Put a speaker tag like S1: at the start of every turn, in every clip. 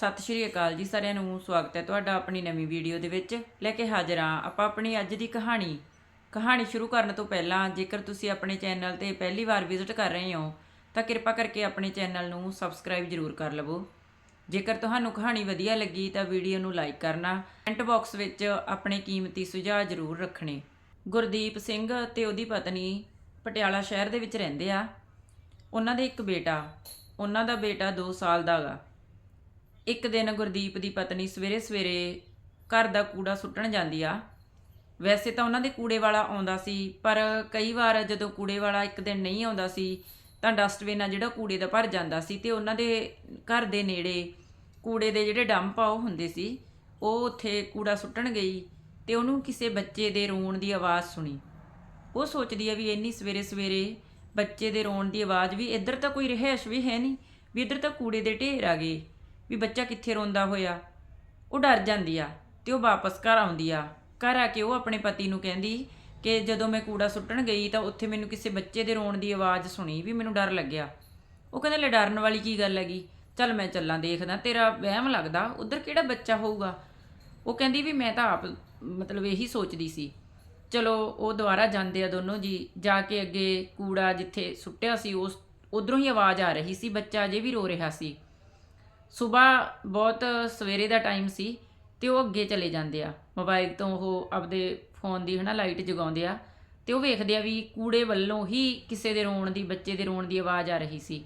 S1: ਸਤਿ ਸ਼੍ਰੀ ਅਕਾਲ ਜੀ ਸਾਰਿਆਂ ਨੂੰ, ਸਵਾਗਤ ਹੈ ਤੁਹਾਡਾ ਆਪਣੀ ਨਵੀਂ ਵੀਡੀਓ ਦੇ ਵਿੱਚ। ਲੈ ਕੇ ਹਾਜ਼ਰ ਹਾਂ ਆਪਾਂ ਆਪਣੀ ਅੱਜ ਦੀ ਕਹਾਣੀ। ਕਹਾਣੀ ਸ਼ੁਰੂ ਕਰਨ ਤੋਂ ਪਹਿਲਾਂ ਜੇਕਰ ਤੁਸੀਂ ਆਪਣੇ ਚੈਨਲ ਤੇ ਪਹਿਲੀ ਵਾਰ ਵਿਜ਼ਿਟ ਕਰ ਰਹੇ ਹੋ, ਤਾਂ ਕਿਰਪਾ ਕਰਕੇ ਆਪਣੇ ਚੈਨਲ ਨੂੰ ਸਬਸਕ੍ਰਾਈਬ ਜ਼ਰੂਰ ਕਰ ਲਵੋ। ਜੇਕਰ ਤੁਹਾਨੂੰ ਕਹਾਣੀ ਵਧੀਆ ਲੱਗੀ ਤਾਂ ਵੀਡੀਓ ਨੂੰ ਲਾਈਕ ਕਰਨਾ, ਕਮੈਂਟ ਬਾਕਸ ਵਿੱਚ ਆਪਣੇ ਕੀਮਤੀ ਸੁਝਾਅ ਜ਼ਰੂਰ ਰੱਖਣੇ। ਗੁਰਦੀਪ ਸਿੰਘ ਤੇ ਉਹਦੀ ਪਤਨੀ ਪਟਿਆਲਾ ਸ਼ਹਿਰ ਦੇ ਵਿੱਚ ਰਹਿੰਦੇ ਆ। ਉਹਨਾਂ ਦੇ ਇੱਕ ਬੇਟਾ, ਉਹਨਾਂ ਦਾ ਬੇਟਾ 2 ਸਾਲ ਦਾ ਗਾ। ਇੱਕ ਦਿਨ ਗੁਰਦੀਪ ਦੀ ਪਤਨੀ ਸਵੇਰੇ-ਸਵੇਰੇ ਘਰ ਦਾ ਕੂੜਾ ਸੁੱਟਣ ਜਾਂਦੀ ਆ। ਵੈਸੇ ਤਾਂ ਉਹਨਾਂ ਦੇ ਕੂੜੇ ਵਾਲਾ ਆਉਂਦਾ ਸੀ, ਪਰ ਕਈ ਵਾਰ ਜਦੋਂ ਕੂੜੇ ਵਾਲਾ ਇੱਕ ਦਿਨ ਨਹੀਂ ਆਉਂਦਾ ਸੀ, ਤਾਂ ਡਸਟਬਿਨ ਆ ਜਿਹੜਾ ਕੂੜੇ ਦਾ ਭਰ ਜਾਂਦਾ ਸੀ ਤੇ ਉਹਨਾਂ ਦੇ ਘਰ ਦੇ ਨੇੜੇ ਕੂੜੇ ਦੇ ਜਿਹੜੇ ਡੰਪ ਆ, ਉਹ ਹੁੰਦੇ ਸੀ। ਉਹ ਉੱਥੇ ਕੂੜਾ ਸੁੱਟਣ ਗਈ ਤੇ ਉਹਨੂੰ ਕਿਸੇ ਬੱਚੇ ਦੇ ਰੋਣ ਦੀ ਆਵਾਜ਼ ਸੁਣੀ। ਉਹ ਸੋਚਦੀ ਆ ਵੀ ਇੰਨੀ ਸਵੇਰੇ ਸਵੇਰੇ ਬੱਚੇ ਦੇ ਰੋਣ ਦੀ ਆਵਾਜ਼ ਵੀ ਇੱਧਰ ਤਾਂ ਕੋਈ ਰਹਿائش ਵੀ ਹੈ ਨਹੀਂ, ਵੀ ਇੱਧਰ ਤਾਂ ਕੂੜੇ ਦੇ ਢੇਰ ਆ ਗਏ। ਵੀ ਬੱਚਾ ਕਿੱਥੇ ਰੋਂਦਾ ਹੋਇਆ? ਉਹ ਡਰ ਜਾਂਦੀ ਆ ਤੇ ਉਹ ਵਾਪਸ ਘਰ ਆਉਂਦੀ ਆ। ਘਰ ਆ ਕੇ ਉਹ ਆਪਣੇ ਪਤੀ ਨੂੰ ਕਹਿੰਦੀ ਕਿ ਜਦੋਂ ਮੈਂ ਕੂੜਾ ਸੁੱਟਣ ਗਈ ਤਾਂ ਉੱਥੇ ਮੈਨੂੰ ਕਿਸੇ ਬੱਚੇ ਦੇ ਰੋਣ ਦੀ ਆਵਾਜ਼ ਸੁਣੀ ਵੀ ਮੈਨੂੰ ਡਰ ਲੱਗਿਆ। ਉਹ ਕਹਿੰਦਾ, ਲੈ, ਡਰਨ ਵਾਲੀ ਕੀ ਗੱਲ ਹੈਗੀ? ਚੱਲ ਮੈਂ ਚੱਲਾਂ, ਦੇਖਦਾ। ਤੇਰਾ ਵਹਿਮ ਲੱਗਦਾ? ਉਧਰ ਕਿਹੜਾ ਬੱਚਾ ਹੋਊਗਾ? ਉਹ ਕਹਿੰਦੀ ਵੀ ਮੈਂ ਤਾਂ ਆਪ ਮਤਲਬ ਇਹੀ ਸੋਚਦੀ ਸੀ। ਚਲੋ, ਉਹ ਦੁਬਾਰਾ ਜਾਂਦੇ ਆ ਦੋਨੋਂ ਜੀ। ਜਾ ਕੇ ਅੱਗੇ ਕੂੜਾ ਜਿੱਥੇ ਸੁੱਟਿਆ ਸੀ, ਉਸ ਉਧਰੋਂ ਹੀ ਆਵਾਜ਼ ਆ ਰਹੀ ਸੀ। ਬੱਚਾ ਅਜੇ ਵੀ ਰੋ ਰਿਹਾ ਸੀ। ਸਵੇਰ ਬਹੁਤ ਸਵੇਰੇ ਦਾ ਟਾਈਮ ਸੀ ਤੇ ਉਹ ਅੱਗੇ ਚਲੇ ਜਾਂਦੇ ਆ। ਮੋਬਾਈਲ ਤੋਂ ਉਹ ਆਪਦੇ ਫੋਨ ਦੀ ਹਨਾ ਲਾਈਟ ਜਗਾਉਂਦੇ ਆ ਤੇ ਉਹ ਵੇਖਦੇ ਆ ਵੀ ਕੂੜੇ ਵੱਲੋਂ ਹੀ ਕਿਸੇ ਦੇ ਰੋਣ ਦੀ, ਬੱਚੇ ਦੇ ਰੋਣ ਦੀ ਆਵਾਜ਼ ਆ ਰਹੀ ਸੀ।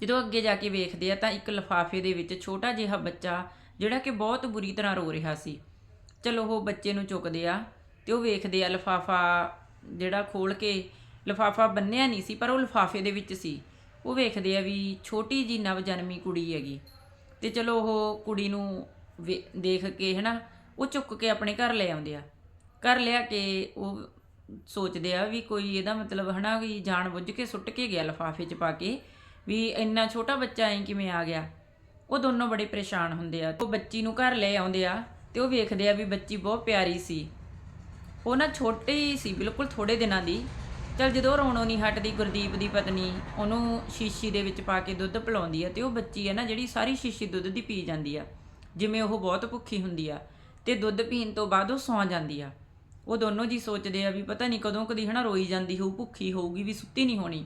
S1: ਜਦੋਂ ਅੱਗੇ ਜਾ ਕੇ ਵੇਖਦੇ ਆ ਤਾਂ ਇੱਕ ਲਿਫਾਫੇ ਦੇ ਵਿੱਚ ਛੋਟਾ ਜਿਹਾ ਬੱਚਾ ਜਿਹੜਾ ਕਿ ਬਹੁਤ ਬੁਰੀ ਤਰ੍ਹਾਂ ਰੋ ਰਿਹਾ ਸੀ। ਚਲੋ ਉਹ ਬੱਚੇ ਨੂੰ ਚੁੱਕਦੇ ਆ ਤੇ ਉਹ ਵੇਖਦੇ ਆ ਲਿਫਾਫਾ ਜਿਹੜਾ ਖੋਲ ਕੇ, ਲਿਫਾਫਾ ਬੰਨਿਆ ਨਹੀਂ ਸੀ ਪਰ ਉਹ ਲਿਫਾਫੇ ਦੇ ਵਿੱਚ ਸੀ। ਉਹ ਵੇਖਦੇ ਆ ਵੀ ਛੋਟੀ ਜੀ ਨਵਜਨਮੀ ਕੁੜੀ ਹੈਗੀ। ਤੇ ਚਲੋ ਉਹ ਕੁੜੀ ਨੂੰ ਵੇ- ਦੇਖ ਕੇ ਹਨਾ, ਉਹ ਚੁੱਕ ਕੇ ਆਪਣੇ ਘਰ ਲੈ ਆਉਂਦੇ ਆ। ਘਰ ਲਿਆ ਕੇ ਉਹ ਸੋਚਦੇ ਆ ਵੀ ਕੋਈ ਇਹਦਾ ਮਤਲਬ ਹਨਾ ਵੀ ਜਾਣ ਬੁੱਝ ਕੇ ਸੁੱਟ ਕੇ ਗਿਆ ਲਿਫਾਫੇ 'ਚ ਪਾ ਕੇ, ਵੀ ਇੰਨਾ ਛੋਟਾ ਬੱਚਾ ਐਂ ਕਿਵੇਂ ਆ ਗਿਆ। ਉਹ ਦੋਨੋਂ ਬੜੇ ਪਰੇਸ਼ਾਨ ਹੁੰਦੇ ਆ। ਉਹ ਬੱਚੀ ਨੂੰ ਘਰ ਲੈ ਆਉਂਦੇ ਆ ਤੇ ਉਹ ਵੇਖਦੇ ਆ ਵੀ ਬੱਚੀ ਬਹੁਤ ਪਿਆਰੀ ਸੀ। ਉਹ ਨਾ ਛੋਟੀ ਹੀ ਸੀ, ਬਿਲਕੁਲ ਥੋੜੇ ਦਿਨਾਂ ਦੀ। ਚਲ ਜਦੋਂ ਉਹ ਰੋਣੋਂ ਨਹੀਂ ਹਟਦੀ, ਗੁਰਦੀਪ ਦੀ ਪਤਨੀ ਉਹਨੂੰ ਸ਼ੀਸ਼ੀ ਦੇ ਵਿੱਚ ਪਾ ਕੇ ਦੁੱਧ ਪਿਲਾਉਂਦੀ ਆ ਤੇ ਉਹ ਬੱਚੀ ਹੈ ਨਾ ਜਿਹੜੀ ਸਾਰੀ ਸ਼ੀਸ਼ੀ ਦੁੱਧ ਦੀ ਪੀ ਜਾਂਦੀ ਆ, ਜਿਵੇਂ ਉਹ ਬਹੁਤ ਭੁੱਖੀ ਹੁੰਦੀ ਆ ਤੇ ਦੁੱਧ ਪੀਣ ਤੋਂ ਬਾਅਦ ਉਹ ਸੌਂ ਜਾਂਦੀ ਆ। ਉਹ ਦੋਨੋਂ ਜੀ ਸੋਚਦੇ ਆ ਵੀ ਪਤਾ ਨਹੀਂ ਕਦੋਂ ਕਦੀ ਹਨਾ ਰੋਈ ਜਾਂਦੀ ਹੋਊ, ਭੁੱਖੀ ਹੋਊਗੀ, ਵੀ ਸੁੱਤੀ ਨਹੀਂ ਹੋਣੀ।